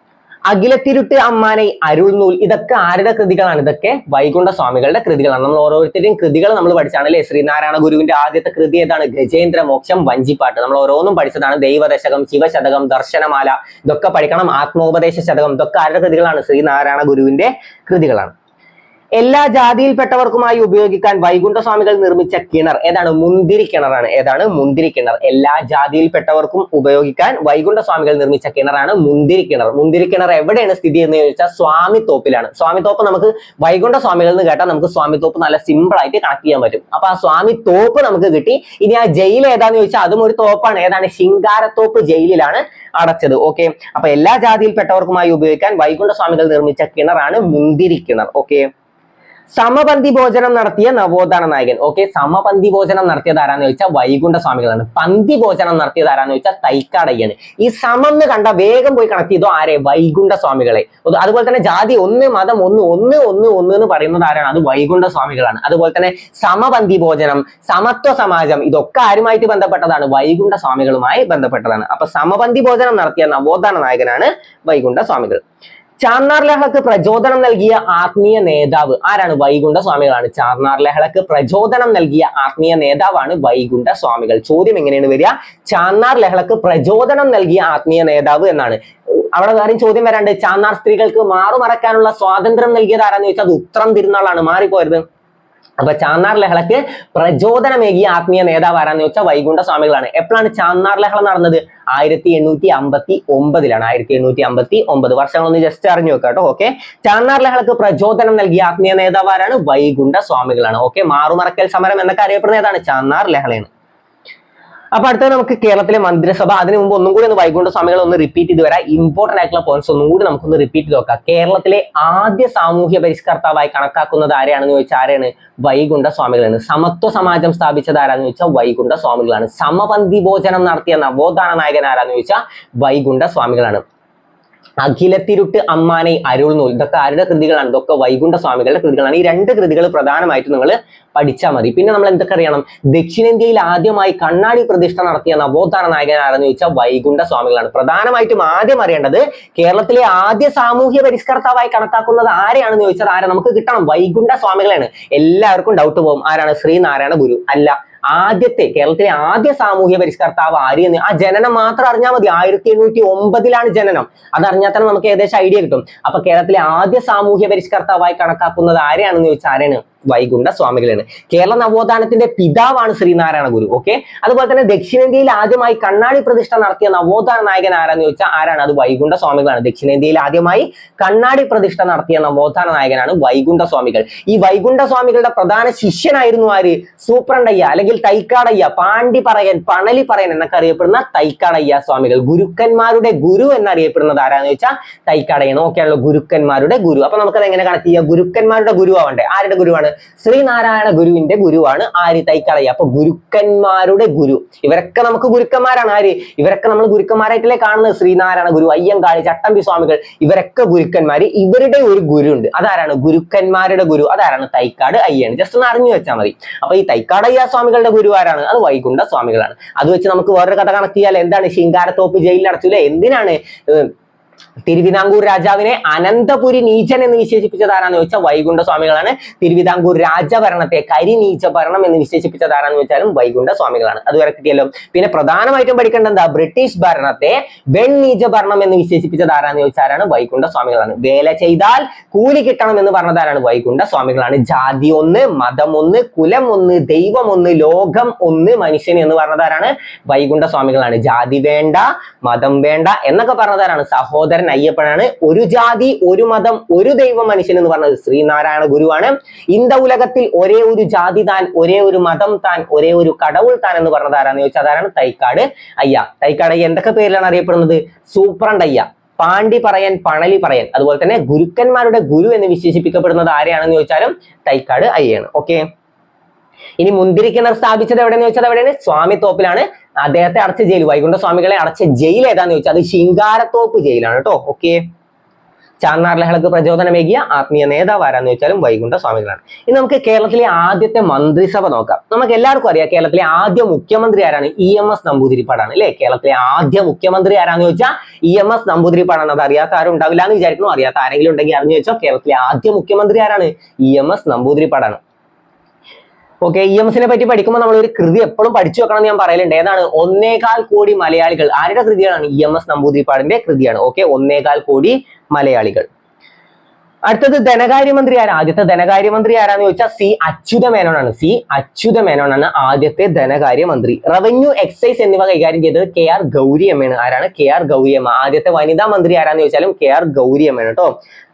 അഖിലത്തിരുട്ട് അമ്മാനെ അരുൾനൂൽ ഇതൊക്കെ ആരുടെ കൃതികളാണ്? ഇതൊക്കെ വൈകുണ്ഠ സ്വാമികളുടെ കൃതികളാണ്. നമ്മൾ ഓരോരുത്തരുടെയും കൃതികൾ നമ്മൾ പഠിച്ചാണ് അല്ലെ ശ്രീനാരായണ ഗുരുവിന്റെ ആദ്യത്തെ കൃതി ഏതാണ്? ഗജേന്ദ്ര മോക്ഷം വഞ്ചിപ്പാട്ട്. നമ്മൾ ഓരോന്നും പഠിച്ചതാണ്. ദൈവദശകം ശിവശതകം ദർശനമാല ഇതൊക്കെ പഠിക്കണം. ആത്മോപദേശ ശതകം ഇതൊക്കെ ആരുടെ കൃതികളാണ്? ശ്രീനാരായണ ഗുരുവിന്റെ കൃതികളാണ്. എല്ലാ ജാതിയിൽപ്പെട്ടവർക്കുമായി ഉപയോഗിക്കാൻ വൈകുണ്ഠ സ്വാമികൾ നിർമ്മിച്ച കിണർ. ഏതാണ്? മുന്തിരി കിണറാണ്. ഏതാണ്? മുന്തിരി കിണർ. എല്ലാ ജാതിയിൽപ്പെട്ടവർക്കും ഉപയോഗിക്കാൻ വൈകുണ്ഠ സ്വാമികൾ നിർമ്മിച്ച കിണറാണ് മുന്തിരി കിണർ. മുന്തിരി കിണർ എവിടെയാണ് സ്ഥിതി എന്ന് ചോദിച്ചാൽ സ്വാമിത്തോപ്പിലാണ് സ്വാമിത്തോപ്പ് നമുക്ക് വൈകുണ്ഠ സ്വാമികൾ എന്ന് കേട്ടാൽ നമുക്ക് സ്വാമിത്തോപ്പ് നല്ല സിമ്പിൾ ആയിട്ട് കണക്ട് ചെയ്യാൻ പറ്റും. അപ്പൊ ആ സ്വാമി തോപ്പ് നമുക്ക് കിട്ടി. ഇനി ആ ജയിൽ ഏതാന്ന് ചോദിച്ചാൽ അതും ഒരു തോപ്പാണ്. ഏതാണ്? ശിങ്കാരത്തോപ്പ് ജയിലിലാണ് അടച്ചത്. ഓക്കെ? അപ്പൊ എല്ലാ ജാതിയിൽപ്പെട്ടവർക്കുമായി ഉപയോഗിക്കാൻ വൈകുണ്ഠ സ്വാമികൾ നിർമ്മിച്ച കിണറാണ് മുന്തിരി കിണർ. ഓക്കെ? സമപന്തി ഭോജനം നടത്തിയ നവോത്ഥാന നായകൻ. ഓക്കെ സമപന്തി ഭോജനം നടത്തിയത് ആരാന്ന് ചോദിച്ചാൽ വൈകുണ്ഠ സ്വാമികളാണ് പന്തി ഭോജനം നടത്തിയത് ആരാന്ന് ചോദിച്ചാൽ തൈക്കാടയ്യാണ് ഈ സമം എന്ന് കണ്ട വേഗം പോയി കണക്ട് ചെയ്തോ ആരെ? വൈകുണ്ഠ സ്വാമികളെ അതുപോലെ തന്നെ ജാതി ഒന്ന് മതം ഒന്ന് ഒന്ന് ഒന്ന് ഒന്ന് എന്ന് പറയുന്നത് ആരാണ്? അത് വൈകുണ്ഠ സ്വാമികളാണ് അതുപോലെ തന്നെ സമപന്തി ഭോജനം സമത്വ സമാജം ഇതൊക്കെ ആരുമായിട്ട് ബന്ധപ്പെട്ടതാണ്? വൈകുണ്ഠ സ്വാമികളുമായി ബന്ധപ്പെട്ടതാണ്. അപ്പൊ സമപന്തി ഭോജനം നടത്തിയ നവോത്ഥാന നായകനാണ് വൈകുണ്ഠ സ്വാമികൾ ചാർനാർ ലഹളക്ക് പ്രചോദനം നൽകിയ ആത്മീയ നേതാവ് ആരാണ്? വൈകുണ്ഠ സ്വാമികളാണ് ചാർനാർ ലഹളക്ക് പ്രചോദനം നൽകിയ ആത്മീയ നേതാവാണ് വൈകുണ്ഠ സ്വാമികൾ ചോദ്യം എങ്ങനെയാണ് വരിക? ചാർനാർ ലഹളക്ക് പ്രചോദനം നൽകിയ ആത്മീയ നേതാവ് എന്നാണ്. അവിടെ വേറെയും ചോദ്യം വരാണ്ട്. ചാർനാർ സ്ത്രീകൾക്ക് മാറുമറക്കാനുള്ള സ്വാതന്ത്ര്യം നൽകിയത് ആരാന്ന് ചോദിച്ചാൽ അത് ഉത്രം തിരുനാളാണ്. മാറിപ്പോയത്. അപ്പൊ ചാന്നാർ ലഹളക്ക് പ്രചോദനമേകിയ ആത്മീയ നേതാവ് ആരാന്ന് ചോദിച്ചാൽ വൈകുണ്ഠ സ്വാമികളാണ്. എപ്പോഴാണ് ചാന്നാർ ലഹള നടന്നത്? ആയിരത്തി എണ്ണൂറ്റി അമ്പത്തി ഒമ്പതിലാണ് ആയിരത്തി എണ്ണൂറ്റി അമ്പത്തി ഒമ്പത് വർഷങ്ങളൊന്ന് ജസ്റ്റ് അറിഞ്ഞു വെക്കാം കേട്ടോ ഓക്കെ ചാന്നാർ ലഹളക്ക് പ്രചോദനം നൽകിയ ആത്മീയ നേതാവ് ആരാണ്? വൈകുണ്ഠ സ്വാമികളാണ്. ഓക്കെ മാറുമറക്കൽ സമരം എന്നൊക്കെ അറിയപ്പെടുന്ന ഏതാണ്? ചാന്നാർ ലഹളയാണ്. അപ്പൊ അടുത്തത് നമുക്ക് കേരളത്തിലെ മന്ത്രിസഭ. അതിനു മുമ്പ് ഒന്നും കൂടി ഒന്ന് വൈകുണ്ഠ സ്വാമികളെ ഒന്ന് റിപ്പീറ്റ് ചെയ്ത് വരാം. ഇമ്പോർട്ടന്റ് ആയിട്ടുള്ള പോയിന്റ്സ് ഒന്നും കൂടി നമുക്കൊന്ന് റിപ്പീറ്റ് ചെയ്ത് നോക്കാം. കേരളത്തിലെ ആദ്യ സാമൂഹ്യ പരിഷ്കർത്താവായി കണക്കാക്കുന്നത് ആരെയാണെന്ന് ചോദിച്ചാൽ ആരാണ്? വൈകുണ്ഠ സ്വാമികളാണ്. സമത്വ സമാജം സ്ഥാപിച്ചത് ആരാന്ന് ചോദിച്ചാൽ വൈകുണ്ഠ സ്വാമികളാണ്. സമപന്തി ഭോജനം നടത്തിയ നവോത്ഥാന നായകൻ ആരാന്ന് ചോദിച്ചാൽ വൈകുണ്ഠ സ്വാമികളാണ്. അഖിലത്തിരുട്ട് അമ്മാനെ അരുൾനൂൽ ഇതൊക്കെ ആരുടെ കൃതികളാണ്? ഇതൊക്കെ വൈകുണ്ഠ സ്വാമികളുടെ കൃതികളാണ്. ഈ രണ്ട് കൃതികൾ പ്രധാനമായിട്ട് നിങ്ങൾ പഠിച്ചാൽ മതി. പിന്നെ നമ്മൾ എന്തൊക്കെ അറിയണം? ദക്ഷിണേന്ത്യയിൽ ആദ്യമായി കണ്ണാടി പ്രതിഷ്ഠ നടത്തിയ നവോത്ഥാന നായകൻ ആരെന്ന് ചോദിച്ചാൽ വൈകുണ്ഠ സ്വാമികളാണ് പ്രധാനമായിട്ടും ആദ്യം അറിയേണ്ടത് കേരളത്തിലെ ആദ്യ സാമൂഹ്യ പരിഷ്കർത്താവായി കണക്കാക്കുന്നത് ആരെയാണെന്ന് ചോദിച്ചാൽ ആരെ? നമുക്ക് കിട്ടണം വൈകുണ്ഠ സ്വാമികളാണ് എല്ലാവർക്കും ഡൗട്ട് പോകും. ആരാണ്? ശ്രീനാരായണ ഗുരു. അല്ല ആദ്യത്തെ കേരളത്തിലെ ആദ്യ സാമൂഹ്യ പരിഷ്കർത്താവ് ആര് എന്ന് ആ ജനനം മാത്രം അറിഞ്ഞാൽ മതി. ആയിരത്തി എണ്ണൂറ്റി ഒമ്പതിലാണ് ജനനം. അതറിഞ്ഞാൽ തന്നെ നമുക്ക് ഏകദേശം ഐഡിയ കിട്ടും. അപ്പൊ കേരളത്തിലെ ആദ്യ സാമൂഹ്യ പരിഷ്കർത്താവായി കണക്കാക്കുന്നത് ആരെയാണെന്ന് ചോദിച്ചാൽ ആരാണ്? വൈകുണ്ഠ സ്വാമികളാണ്. കേരള നവോത്ഥാനത്തിന്റെ പിതാവാണ് ശ്രീനാരായണ ഗുരു ഓക്കെ അതുപോലെ തന്നെ ദക്ഷിണേന്ത്യയിൽ ആദ്യമായി കണ്ണാടി പ്രതിഷ്ഠ നടത്തിയ നവോത്ഥാന നായകൻ ആരാന്ന് ചോദിച്ചാൽ ആരാണ്? അത് വൈകുണ്ഠ സ്വാമികളാണ്. ദക്ഷിണേന്ത്യയിൽ ആദ്യമായി കണ്ണാടി പ്രതിഷ്ഠ നടത്തിയ നവോത്ഥാന നായകനാണ് വൈകുണ്ഠ സ്വാമികൾ. ഈ വൈകുണ്ഠ സ്വാമികളുടെ പ്രധാന ശിഷ്യനായിരുന്നു ആര്? സൂപ്രണ്ടയ്യ അല്ലെങ്കിൽ തൈക്കാടയ്യ പാണ്ടി പറയൻ പണലി പറയൻ എന്നൊക്കെ അറിയപ്പെടുന്ന തൈക്കാടയ്യ സ്വാമികൾ. ഗുരുക്കന്മാരുടെ ഗുരു എന്നറിയപ്പെടുന്നത് ആരാന്ന് ചോദിച്ചാൽ തൈക്കാടയാണ്. ഓക്കെയാണല്ലോ ഗുരുക്കന്മാരുടെ ഗുരു. അപ്പൊ നമുക്കത് എങ്ങനെ കണക്ട് ചെയ്യാം? ഗുരുക്കന്മാരുടെ ഗുരു ആവണ്ടേ ആരുടെ ഗുരുവാണ്? ശ്രീനാരായണ ഗുരുവിന്റെ ഗുരുവാണ് ആര് തൈക്കളയ്യ. അപ്പൊ ഗുരുക്കന്മാരുടെ ഗുരു. ഇവരൊക്കെ നമുക്ക് ഗുരുക്കന്മാരാണ് ആര്? ഇവരൊക്കെ നമ്മൾ ഗുരുക്കന്മാരായിട്ടല്ലേ കാണുന്നത്? ശ്രീനാരായണ ഗുരു അയ്യങ്കാളി ചട്ടമ്പി സ്വാമികൾ. ഇവരൊക്കെ ഗുരുക്കന്മാര്. ഇവരുടെ ഒരു ഗുരു ഉണ്ട് അതാരാണ്? ഗുരുക്കന്മാരുടെ ഗുരു. അതാരാണ്? തൈക്കാട് അയ്യാണ് ജസ്റ്റ് ഒന്ന് അറിഞ്ഞു വെച്ചാൽ മതി. അപ്പൊ ഈ തൈക്കാട് അയ്യ സ്വാമികളുടെ ഗുരു ആരാണ്? അത് വൈകുണ്ഠ സ്വാമികളാണ്. അത് വെച്ച് നമുക്ക് വേറൊരു കഥ കണക്ട് ചെയ്യാൻ എന്താണ്? ശിങ്കാരത്തോപ്പ് ജയിലിൽ അടച്ചില്ലേ എന്തിനാണ്? തിരുവിതാംകൂർ രാജാവിനെ അനന്തപുരി നീചൻ എന്ന് വിശേഷിപ്പിച്ചത് ആരാന്ന് ചോദിച്ചാൽ വൈകുണ്ഠ സ്വാമികളാണ് തിരുവിതാംകൂർ രാജഭരണത്തെ കരിനീച്ച ഭരണം എന്ന് വിശേഷിപ്പിച്ചത് ആരാന്ന് ചോദിച്ചാലും വൈകുണ്ഠ സ്വാമികളാണ് അതുവരെ കിട്ടിയല്ലോ. പിന്നെ പ്രധാനമായിട്ടും പഠിക്കേണ്ടത് എന്താ? ബ്രിട്ടീഷ് ഭരണത്തെ വെണ്ണീച ഭരണം എന്ന് വിശേഷിപ്പിച്ചത് ആരാന്ന് ചോദിച്ചാലാണ് വൈകുണ്ഠ സ്വാമികളാണ് വേല ചെയ്താൽ കൂലി കിട്ടണം എന്ന് പറഞ്ഞത് ആരാണ് വൈകുണ്ഠ സ്വാമികളാണ് ജാതി ഒന്ന് മതം ഒന്ന് കുലം ഒന്ന് ദൈവം ഒന്ന് ലോകം ഒന്ന് മനുഷ്യൻ എന്ന് പറഞ്ഞതാരാണ്? വൈകുണ്ഠ സ്വാമികളാണ് ജാതി വേണ്ട മതം വേണ്ട എന്നൊക്കെ പറഞ്ഞതാരാണ്? സഹോദരൻ അയ്യപ്പനാണ്. ഒരു ജാതി ഒരു മതം ഒരു ദൈവം മനുഷ്യൻ എന്ന് പറഞ്ഞത് ശ്രീനാരായണ ഗുരുവാണ്. ഇന്ത ഉലകത്തിൽ ഒരേ ഒരു ജാതി താൻ ഒരേ ഒരു മതം താൻ ഒരേ ഒരു കടവുൾ താൻ എന്ന് പറഞ്ഞത് ആരാന്ന് ചോദിച്ചാൽ അതാരാണ്? തൈക്കാട് അയ്യ. തൈക്കാട് അയ്യ എന്തൊക്കെ പേരിലാണ് അറിയപ്പെടുന്നത്? സൂപ്രണ്ടയ്യ പാണ്ടി പറയൻ പണലി പറയൻ. അതുപോലെ തന്നെ ഗുരുക്കന്മാരുടെ ഗുരു എന്ന് വിശേഷിപ്പിക്കപ്പെടുന്നത് ആരെയാണെന്ന് ചോദിച്ചാലും തൈക്കാട് അയ്യാണ് ഓക്കെ ഇനി മുന്തിരി കിണർ സ്ഥാപിച്ചത് എവിടെയെന്ന് ചോദിച്ചാൽ എവിടെയാണ് സ്വാമിത്തോപ്പിലാണ്. അദ്ദേഹത്തെ അടച്ച ജയിൽ വൈകുണ്ഠ സ്വാമികളെ അടച്ച ജയിൽ ഏതാന്ന് ചോദിച്ചാൽ അത് ശിങ്കാരത്തോപ്പ് ജയിലാണ് കേട്ടോ ഓക്കെ. ചാന്നാർ ലഹളക്ക് പ്രചോദനമേകിയ ആത്മീയ നേതാവ് ആരാന്ന് ചോദിച്ചാലും വൈകുണ്ഠ സ്വാമികളാണ് ഇനി നമുക്ക് കേരളത്തിലെ ആദ്യത്തെ മന്ത്രിസഭ നോക്കാം. നമുക്ക് എല്ലാവർക്കും അറിയാം കേരളത്തിലെ ആദ്യ മുഖ്യമന്ത്രി ആരാണ്? ഇ എം എസ് നമ്പൂതിരിപ്പാടാണ് അല്ലെ? കേരളത്തിലെ ആദ്യ മുഖ്യമന്ത്രി ആരാന്ന് ചോദിച്ചാൽ ഇ എം എസ് നമ്പൂതിരിപ്പാടാണ്. അത് അറിയാത്ത ആരും ഉണ്ടാവില്ല എന്ന് വിചാരിക്കുന്നു. അറിയാത്ത ആരെങ്കിലും ഉണ്ടെങ്കിൽ അറിഞ്ഞു വെച്ചോ. കേരളത്തിലെ ആദ്യ മുഖ്യമന്ത്രി ആരാണ്? ഇ എം എസ് നമ്പൂതിരിപ്പാടാണ്. ഓക്കെ ഇ എം എസിനെ പറ്റി പഠിക്കുമ്പോൾ നമ്മൾ ഒരു കൃതി എപ്പോഴും പഠിച്ചു വെക്കണം എന്ന് ഞാൻ പറയലുണ്ട്. ഏതാണ്? ഒന്നേകാൽ കോടി മലയാളികൾ. ആരുടെ കൃതിയാണ്? ഇ എം എസ് നമ്പൂതിരിപ്പാടിന്റെ കൃതിയാണ്. ഓക്കെ ഒന്നേകാൽ കോടി മലയാളികൾ. അടുത്തത് ധനകാര്യമന്ത്രി ആരാ? ആദ്യത്തെ ധനകാര്യമന്ത്രി ആരാന്ന് ചോദിച്ചാൽ സി അച്യുത മേനോനാണ് സി അച്യുത മേനോനാണ് ആദ്യത്തെ ധനകാര്യമന്ത്രി. റവന്യൂ എക്സൈസ് എന്നിവ കൈകാര്യം ചെയ്തത് കെ ആർ ഗൗരിയമ്മയാണ്. ആരാണ്? K R Gouriamma. ആദ്യത്തെ വനിതാ മന്ത്രി ആരാന്ന് ചോദിച്ചാലും കെ ആർ ഗൗരിയമ്മയാണ് കേട്ടോ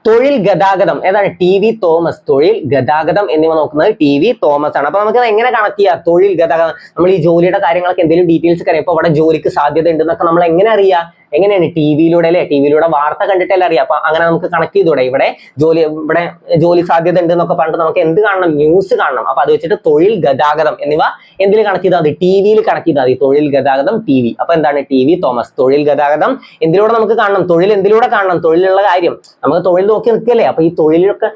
തൊഴിൽ ഗതാഗതം. ഏതാണ്? T V Thomas. തൊഴിൽ ഗതാഗതം എന്നിവ നോക്കുന്നത് ടി വി തോമസ് ആണ്. അപ്പൊ നമുക്ക് എങ്ങനെ കണക്ട് ചെയ്യാം? തൊഴിൽ ഗതാഗതം. നമ്മൾ ഈ ജോലിയുടെ കാര്യങ്ങളൊക്കെ എന്തെങ്കിലും ഡീറ്റെയിൽസ് അറിയാം. ഇപ്പൊ ഇവിടെ ജോലിക്ക് സാധ്യത ഉണ്ടെന്നൊക്കെ നമ്മൾ എങ്ങനെ അറിയാം? എങ്ങനെയാണ് ടി വിയിലൂടെ അല്ലെ? ടി വിയിലൂടെ വാർത്ത കണ്ടിട്ടല്ലേ അറിയാം? അപ്പൊ അങ്ങനെ നമുക്ക് കണക്ട് ചെയ്തൂടെ ഇവിടെ ജോലി ഇവിടെ ജോലി സാധ്യത ഉണ്ട് എന്നൊക്കെ പറഞ്ഞിട്ട് നമുക്ക് എന്ത് കാണണം? ന്യൂസ് കാണണം. അപ്പൊ അത് വെച്ചിട്ട് തൊഴിൽ ഗതാഗതം എന്നിവ എന്തിൽ കണക്ട് ചെയ്താൽ മതി ടി വിയിൽ കണക്ട് ചെയ്താൽ മതി. തൊഴിൽ ഗതാഗതം ടി വി. അപ്പൊ എന്താണ് ടി വി തോമസ്? തൊഴിൽ ഗതാഗതം എന്തിലൂടെ നമുക്ക് കാണണം? തൊഴിൽ എന്തിലൂടെ കാണണം? തൊഴിലുള്ള കാര്യം. നമുക്ക് തൊഴിൽ നോക്കി നിൽക്കല്ലേ? അപ്പൊ ഈ തൊഴിലൊക്കെ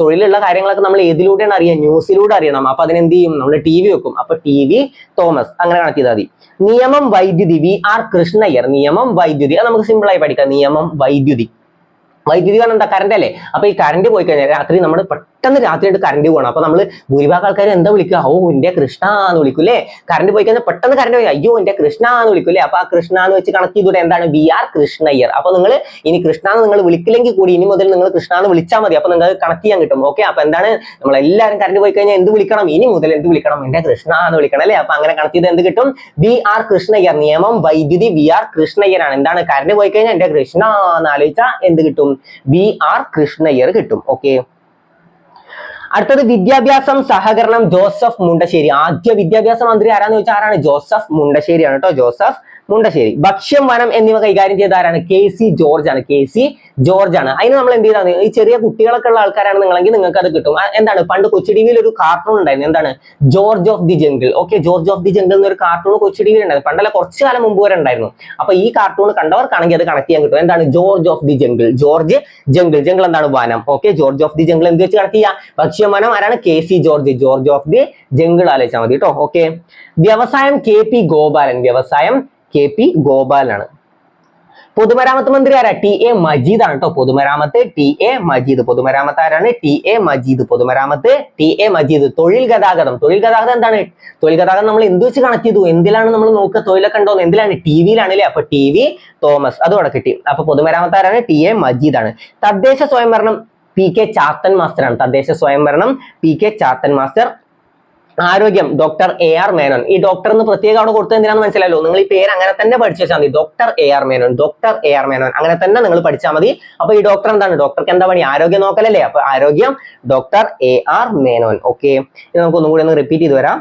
തൊഴിലുള്ള കാര്യങ്ങളൊക്കെ നമ്മൾ ഏതിലൂടെയാണ് അറിയാം? ന്യൂസിലൂടെ അറിയണം. അപ്പൊ അതിനെന്ത് ചെയ്യും? നമ്മൾ ടി വി വെക്കും. അപ്പൊ ടി വി തോമസ്. അങ്ങനെ കണക്ട് ചെയ്താൽ മതി. നിയമം വൈദ്യുതി. V R Krishna Iyer. നിയമം വൈദ്യുതി. അത് നമുക്ക് സിമ്പിളായി പഠിക്കാം. നിയമം വൈദ്യുതി. വൈദ്യുതി കാരണം എന്താ? കറണ്ട് അല്ലേ? അപ്പൊ ഈ കറണ്ട് പോയി കഴിഞ്ഞാൽ രാത്രി നമ്മൾ പെട്ടെന്ന് രാത്രിയായിട്ട് കറണ്ട് പോകണം. അപ്പൊ നമ്മൾ ഭൂരിഭാഗം ആൾക്കാർ എന്താ വിളിക്കുക? ഓ എന്റെ കൃഷ്ണ എന്ന് വിളിക്കൂലേ കറണ്ട് പോയി കഴിഞ്ഞാൽ പെട്ടെന്ന് കറണ്ട് പോയി. അയ്യോ എന്റെ കൃഷ്ണ എന്ന് വിളിക്കൂലേ അപ്പൊ ആ കൃഷ്ണ എന്ന് വെച്ച് കണക്ട് ചെയ്തൂടെ എന്താണ്? V R Krishna Iyer. അപ്പൊ നിങ്ങൾ ഇനി കൃഷ്ണ എന്ന് നിങ്ങൾ വിളിക്കില്ലെങ്കിൽ കൂടി ഇനി മുതൽ നിങ്ങൾ കൃഷ്ണ എന്ന് വിളിച്ചാൽ മതി. അപ്പൊ നിങ്ങൾക്ക് കണക്ട് ചെയ്യാൻ കിട്ടും. ഓക്കെ അപ്പൊ എന്താണ്? നമ്മൾ എല്ലാവരും കറണ്ട് പോയി കഴിഞ്ഞാൽ എന്ത് വിളിക്കണം? ഇനി മുതൽ എന്ത് വിളിക്കണം? എന്റെ കൃഷ്ണ എന്ന് വിളിക്കണം അല്ലേ? അപ്പൊ അങ്ങനെ കണക്ട് ചെയ്ത് എന്ത് കിട്ടും? V R Krishna Iyer. നിയമം വൈദ്യുതി വി ആർ കൃഷ്ണയ്യർ ആണ് എന്താണ്? കറണ്ട് പോയി കഴിഞ്ഞാൽ എന്റെ കൃഷ്ണ എന്ന് ആലോചിച്ചാൽ എന്ത് കിട്ടും? വി ആർ കൃഷ്ണയ്യർ കിട്ടും. ഓക്കെ അടുത്തത് വിദ്യാഭ്യാസം സഹകരണം ജോസഫ് മുണ്ടശ്ശേരി. ആദ്യ വിദ്യാഭ്യാസ മന്ത്രി ആരാന്ന് ചോദിച്ചാൽ ആരാണ്? ജോസഫ് മുണ്ടശ്ശേരിയാണ് കേട്ടോ. ജോസഫ് മുണ്ടശ്ശേരി. ഭക്ഷ്യം വനം എന്നിവ കൈകാര്യം ചെയ്ത ആരാണ്? കെ സി ജോർജ് ആണ്. കെ സി ജോർജ് ആണ്. അതിന് നമ്മൾ എന്ത് ചെയ്താൽ ഈ ചെറിയ കുട്ടികളൊക്കെ ഉള്ള ആൾക്കാരാണ് നിങ്ങളെങ്കിൽ നിങ്ങൾക്ക് അത് കിട്ടും. എന്താണ്? പണ്ട് കൊച്ചു ടിവിയിൽ ഒരു കാർട്ടൂൺ ഉണ്ടായിരുന്നു. എന്താണ്? George of the jungle. Okay George of the jungle എന്നൊരു കാർട്ടൂൺ കൊച്ചു ടിവിയിൽ ഉണ്ടായിരുന്നു. പണ്ടല്ല കുറച്ച് കാലം മുമ്പ് വരെ ഉണ്ടായിരുന്നു. അപ്പൊ ഈ കാർട്ടൂൺ കണ്ടവർക്കാണെങ്കിൽ അത് കണക്ട് ചെയ്യാൻ കിട്ടും. എന്താണ്? George of the jungle. George jungle. Jungle എന്താണ്? വനം. Okay George of the jungle എന്ത് വെച്ച് കണക്ട് ചെയ്യാം? ഭക്ഷ്യവനം ആരാണ്? K C George. George of the jungle ആലോചിച്ചാൽ മതി കേട്ടോ. ഓക്കെ. വ്യവസായം കെ പി ഗോപാലൻ. വ്യവസായം കെ പി ഗോപാലാണ്. പൊതുമരാമത്ത് മന്ത്രി ആരാ? ടി എ മജീദ് ആണ് കേട്ടോ പൊതുമരാമത്ത് ടി എ മജീദ്. പൊതുമരാമത്ത് ആരാണ്? T A Majeed. പൊതുമരാമത്ത് ടി എ മജീദ്. തൊഴിൽ ഗതാഗതം. തൊഴിൽ ഗതാഗതം എന്താണ്? തൊഴിൽ ഗതാഗതം നമ്മൾ എന്ത് വെച്ച് കണക്ട് ചെയ്തു? എന്തിലാണ് നമ്മൾ നോക്കുക? തൊഴിലൊക്കെ ഉണ്ടോ എന്തിലാണ്? ടി വിയിലാണ് അല്ലേ? അപ്പൊ ടി വി തോമസ്. അതോടെ കിട്ടി. അപ്പൊ പൊതുമരാമത്ത് ആരാണ്? ടി എ മജീദ് ആണ്. തദ്ദേശ സ്വയംഭരണം പി കെ ചാത്തൻ മാസ്റ്റർ ആണ്. തദ്ദേശ സ്വയംഭരണം പി കെ ചാത്തൻ മാസ്റ്റർ. ആരോഗ്യം ഡോക്ടർ എ ആർ മേനോൻ. ഈ ഡോക്ടർ എന്ന് പ്രത്യേകം അവിടെ കൊടുത്തത് എന്തിനാന്ന് മനസ്സിലായല്ലോ? നിങ്ങൾ ഈ പേര് അങ്ങനെ തന്നെ പഠിച്ചു വെച്ചാൽ മതി. Doctor A R Menon doctor A R Menon. അങ്ങനെ തന്നെ നിങ്ങൾ പഠിച്ചാൽ മതി. അപ്പൊ ഈ ഡോക്ടർ എന്താണ്? ഡോക്ടർക്ക് എന്താ പണി? ആരോഗ്യം നോക്കലല്ലേ? അപ്പൊ ആരോഗ്യം doctor A R Menon. Okay നമുക്ക് ഒന്നും കൂടി ഒന്ന് റിപ്പീറ്റ് ചെയ്ത് വരാം.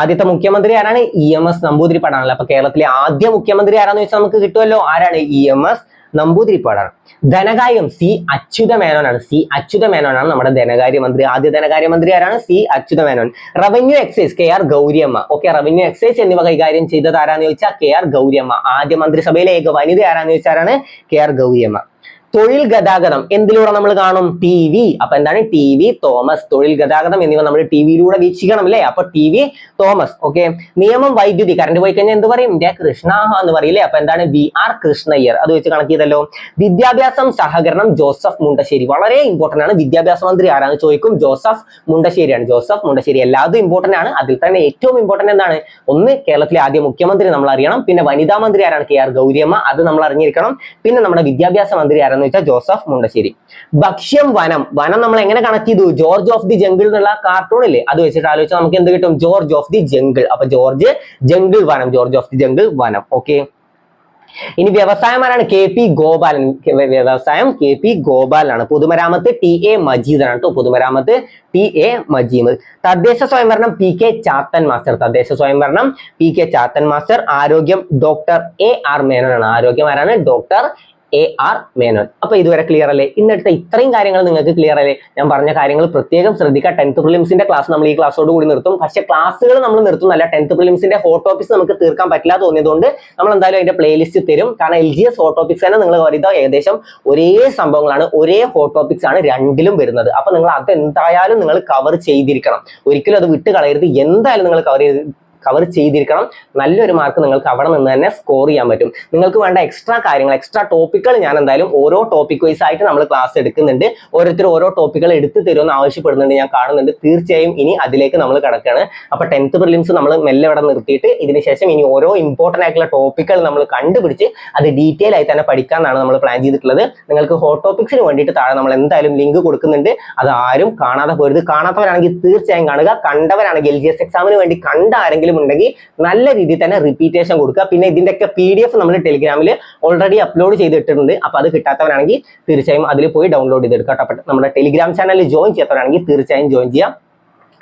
ആദ്യത്തെ മുഖ്യമന്ത്രി ആരാണ്? ഇ എം എസ് നമ്പൂതിരിപ്പാടാണല്ലോ അപ്പൊ കേരളത്തിലെ ആദ്യ മുഖ്യമന്ത്രി ആരാന്ന് വെച്ചാൽ നമുക്ക് കിട്ടുമല്ലോ ആരാണ്? ഇ എം എസ് നമ്പൂതിരിപ്പാടാണ്. ധനകാര്യം സി അച്യുത മേനോനാണ് സി അച്യുത മേനോനാണ് നമ്മുടെ ധനകാര്യ മന്ത്രി ആദ്യ ധനകാര്യ മന്ത്രി ആരാണ്? C Achutha Menon revenue excise K R Gouriamma. Okay revenue excise എന്നിവ കൈകാര്യം ചെയ്തത് ആരാന്ന് ചോദിച്ചാൽ കെ ആർ ഗൗരിയമ്മ. ആദ്യ മന്ത്രിസഭയിലെ ഏക വനിത ആരാന്ന് ചോദിച്ചാലാണ് കെ ആർ ഗൗരിയമ്മ. തൊഴിൽ ഗതാഗതം എന്തിലൂടെ നമ്മൾ കാണും? ടി വി അപ്പൊ എന്താണ്? ടി വി തോമസ് തൊഴിൽ ഗതാഗതം എന്നിവ നമ്മൾ ടി വിയിലൂടെ വീക്ഷിക്കണം അല്ലേ അപ്പൊ ടി വി തോമസ് ഓക്കെ നിയമം വൈദ്യുതി. കറണ്ട് പോയി കഴിഞ്ഞാൽ എന്ത് പറയും? ഇന്ത്യ കൃഷ്ണ എന്ന് പറയില്ലേ അപ്പൊ എന്താണ്? V R Krishna Iyer. അത് വെച്ച് കണക്ക് ചെയ്തല്ലോ. വിദ്യാഭ്യാസം സഹകരണം ജോസഫ് മുണ്ടശ്ശേരി. വളരെ ഇമ്പോർട്ടന്റ് ആണ്. വിദ്യാഭ്യാസ മന്ത്രി ആരാണ് ചോദിക്കും? ജോസഫ് മുണ്ടശ്ശേരിയാണ് ജോസഫ് മുണ്ടശ്ശേരി. എല്ലാതും ഇമ്പോർട്ടന്റ് ആണ്. അതിൽ തന്നെ ഏറ്റവും ഇമ്പോർട്ടന്റ് എന്താണ്? ഒന്ന് കേരളത്തിലെ ആദ്യ മുഖ്യമന്ത്രി നമ്മൾ അറിയണം. പിന്നെ വനിതാ മന്ത്രി ആരാണ്? K R Gouriamma. അത് നമ്മൾ അറിഞ്ഞിരിക്കണം. പിന്നെ നമ്മുടെ വിദ്യാഭ്യാസ മന്ത്രി ആരാന്ന് വെച്ചാൽ ജോസഫ് മുണ്ടശ്ശേരി. ഭക്ഷ്യം വനം. വനം നമ്മൾ എങ്ങനെ കണക്ട് ചെയ്തു? ജോർജ് ഓഫ് ദി ജംഗിൾ എന്നുള്ള കാർട്ടൂൺ ഇല്ലേ? അത് വെച്ചിട്ട് ആലോചിച്ചാൽ നമുക്ക് എന്ത് കിട്ടും? George of the jungle. അപ്പൊ ജോർജ് ജംഗിൾ വനം. ജോർജ് ഓഫ് ദി ജംഗിൾ വനം. ഓക്കെ ഇനി വ്യവസായം ആരാണ് കെ പി ഗോപാലൻ. വ്യവസായം കെ പി ഗോപാലനാണ് പൊതുമരാമത്ത് ടി എ മജീദ് ആണ് കേട്ടോ പൊതുമരാമത്ത് ടി എ മജീദ്. തദ്ദേശ സ്വയംഭരണം പി കെ ചാത്തൻ മാസ്റ്റർ. തദ്ദേശ സ്വയംഭരണം പി കെ ചാത്തൻ മാസ്റ്റർ. ആരോഗ്യം ഡോക്ടർ എ ആർ മേനോൻ ആണ് ആരോഗ്യം ആരാണ് ഡോക്ടർ എ ആർ മേനോൻ. അപ്പൊ ഇതുവരെ ക്ലിയർ അല്ലേ? ഇന്നെടുത്ത ഇത്രയും കാര്യങ്ങൾ നിങ്ങൾക്ക് ക്ലിയർ അല്ലേ? ഞാൻ പറഞ്ഞ കാര്യങ്ങൾ പ്രത്യേകം ശ്രദ്ധിക്കുക. ടെൻത്ത് പ്രിലിംസിന്റെ ക്ലാസ് നമ്മൾ ഈ ക്ലാസ്സോട് കൂടി നിർത്തും. പക്ഷെ ക്ലാസ്സുകൾ നമ്മൾ നിർത്തുന്നല്ല ടെൻത്ത് പ്രിലിംസിന്റെ ഹോട്ട് നമുക്ക് തീർക്കാൻ പറ്റില്ല തോന്നിയതുകൊണ്ട് നമ്മൾ എന്തായാലും അതിന്റെ പ്ലേലിസ്റ്റ് തരും. കാരണം L G S hot topics തന്നെ നിങ്ങൾ കരുതുക ഏകദേശം ഒരേ സംഭവങ്ങളാണ്. ഒരേ ഹോട്ട് ആണ് രണ്ടിലും വരുന്നത്. അപ്പൊ നിങ്ങൾ അത് എന്തായാലും നിങ്ങൾ കവർ ചെയ്തിരിക്കണം. ഒരിക്കലും അത് വിട്ട് കളയരുത് എന്തായാലും നിങ്ങൾ കവർ ചെയ്ത് കവർ ചെയ്തിരിക്കണം. നല്ലൊരു മാർക്ക് നിങ്ങൾക്ക് അവിടെ നിന്ന് തന്നെ സ്കോർ ചെയ്യാൻ പറ്റും. നിങ്ങൾക്ക് വേണ്ട എക്സ്ട്രാ കാര്യങ്ങൾ എക്സ്ട്രാ ടോപ്പിക്കുകൾ ഞാൻ എന്തായാലും ഓരോ ടോപ്പിക് വൈസ് ആയിട്ട് നമ്മൾ ക്ലാസ് എടുക്കുന്നുണ്ട്. ഓരോരുത്തർ ഓരോ ടോപ്പിക്കൾ എടുത്ത് തരുമെന്ന് ആവശ്യപ്പെടുന്നുണ്ട് ഞാൻ കാണുന്നുണ്ട്. തീർച്ചയായും ഇനി അതിലേക്ക് നമ്മൾ കിടക്കുകയാണ്. അപ്പൊ ടെൻത്ത് പ്രിലിംസ് നമ്മൾ മെല്ലെ ഇവിടെ നിർത്തിയിട്ട് ഇതിനുശേഷം ഇനി ഓരോ ഇമ്പോർട്ടന്റ് ആയിട്ടുള്ള ടോപ്പിക്കുകൾ നമ്മൾ കണ്ടുപിടിച്ച് അത് ഡീറ്റെയിൽ ആയി തന്നെ പഠിക്കാനാണ് നമ്മൾ പ്ലാൻ ചെയ്തിട്ടുള്ളത്. നിങ്ങൾക്ക് ഹോട്ട് ടോപ്പിക്സിന് വേണ്ടിയിട്ട് താഴെ നമ്മൾ എന്തായാലും ലിങ്ക് കൊടുക്കുന്നുണ്ട്. അത് ആരും കാണാതെ പോരുത്. കാണാത്തവരാണെങ്കിൽ തീർച്ചയായും കാണുക. കണ്ടവരാണെങ്കിൽ എൽ ജി എസ് എക്സാമിന് വേണ്ടി കണ്ട ആരെങ്കിലും ഉണ്ടെങ്കിൽ നല്ല രീതിയിൽ തന്നെ റിപ്പീറ്റേഷൻ കൊടുക്കുക. പിന്നെ ഇതിന്റെയൊക്കെ പി ഡി എഫ് നമ്മൾ ടെലിഗ്രാമിൽ ഓൾറെഡി അപ്ലോഡ് ചെയ്തിട്ടുണ്ട്. അപ്പോൾ അത് കിട്ടാത്തവരാണെങ്കിൽ തീർച്ചയായും അതിൽ പോയി ഡൗൺലോഡ് ചെയ്തെടുക്കുക കേട്ടോ. നമ്മുടെ ടെലിഗ്രാം ചാനലിൽ ജോയിൻ ചെയ്യാത്തവരാണെങ്കിൽ തീർച്ചയായും ജോയിൻ ചെയ്യാം.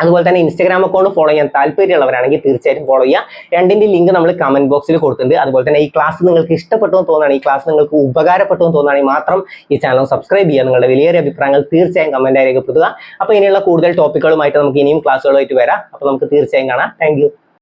അതുപോലെ തന്നെ ഇൻസ്റ്റാഗ്രാം അക്കൗണ്ട് ഫോളോ ചെയ്യാൻ താല്പര്യമുള്ളവരാണെങ്കിൽ തീർച്ചയായും ഫോളോ ചെയ്യുക രണ്ടിന്റെ ലിങ്ക് നമ്മൾ കമന്റ് ബോക്സിൽ കൊടുത്തിട്ടുണ്ട്. അതുപോലെ തന്നെ ഈ ക്ലാസ് നിങ്ങൾക്ക് ഇഷ്ടപ്പെട്ടു എന്ന് ഈ ക്ലാസ് നിങ്ങൾക്ക് ഉപകാരപ്പെട്ടു എന്ന് തോന്നുകയാണെങ്കിൽ മാത്രം ഈ ചാനൽ സബ്സ്ക്രൈബ് ചെയ്യുക. നിങ്ങളുടെ വലിയൊരു അഭിപ്രായങ്ങൾ തീർച്ചയായും കമന്റായി രേഖപ്പെടുത്തുക. അപ്പോൾ ഇനിയുള്ള കൂടുതൽ ടോപ്പിക്കുകളുമായിട്ട് നമുക്ക് ഇനിയും ക്ലാസ്സുകളുമായിട്ട് വരാം. അപ്പോൾ നമുക്ക് തീർച്ചയായും കാണാം. താങ്ക്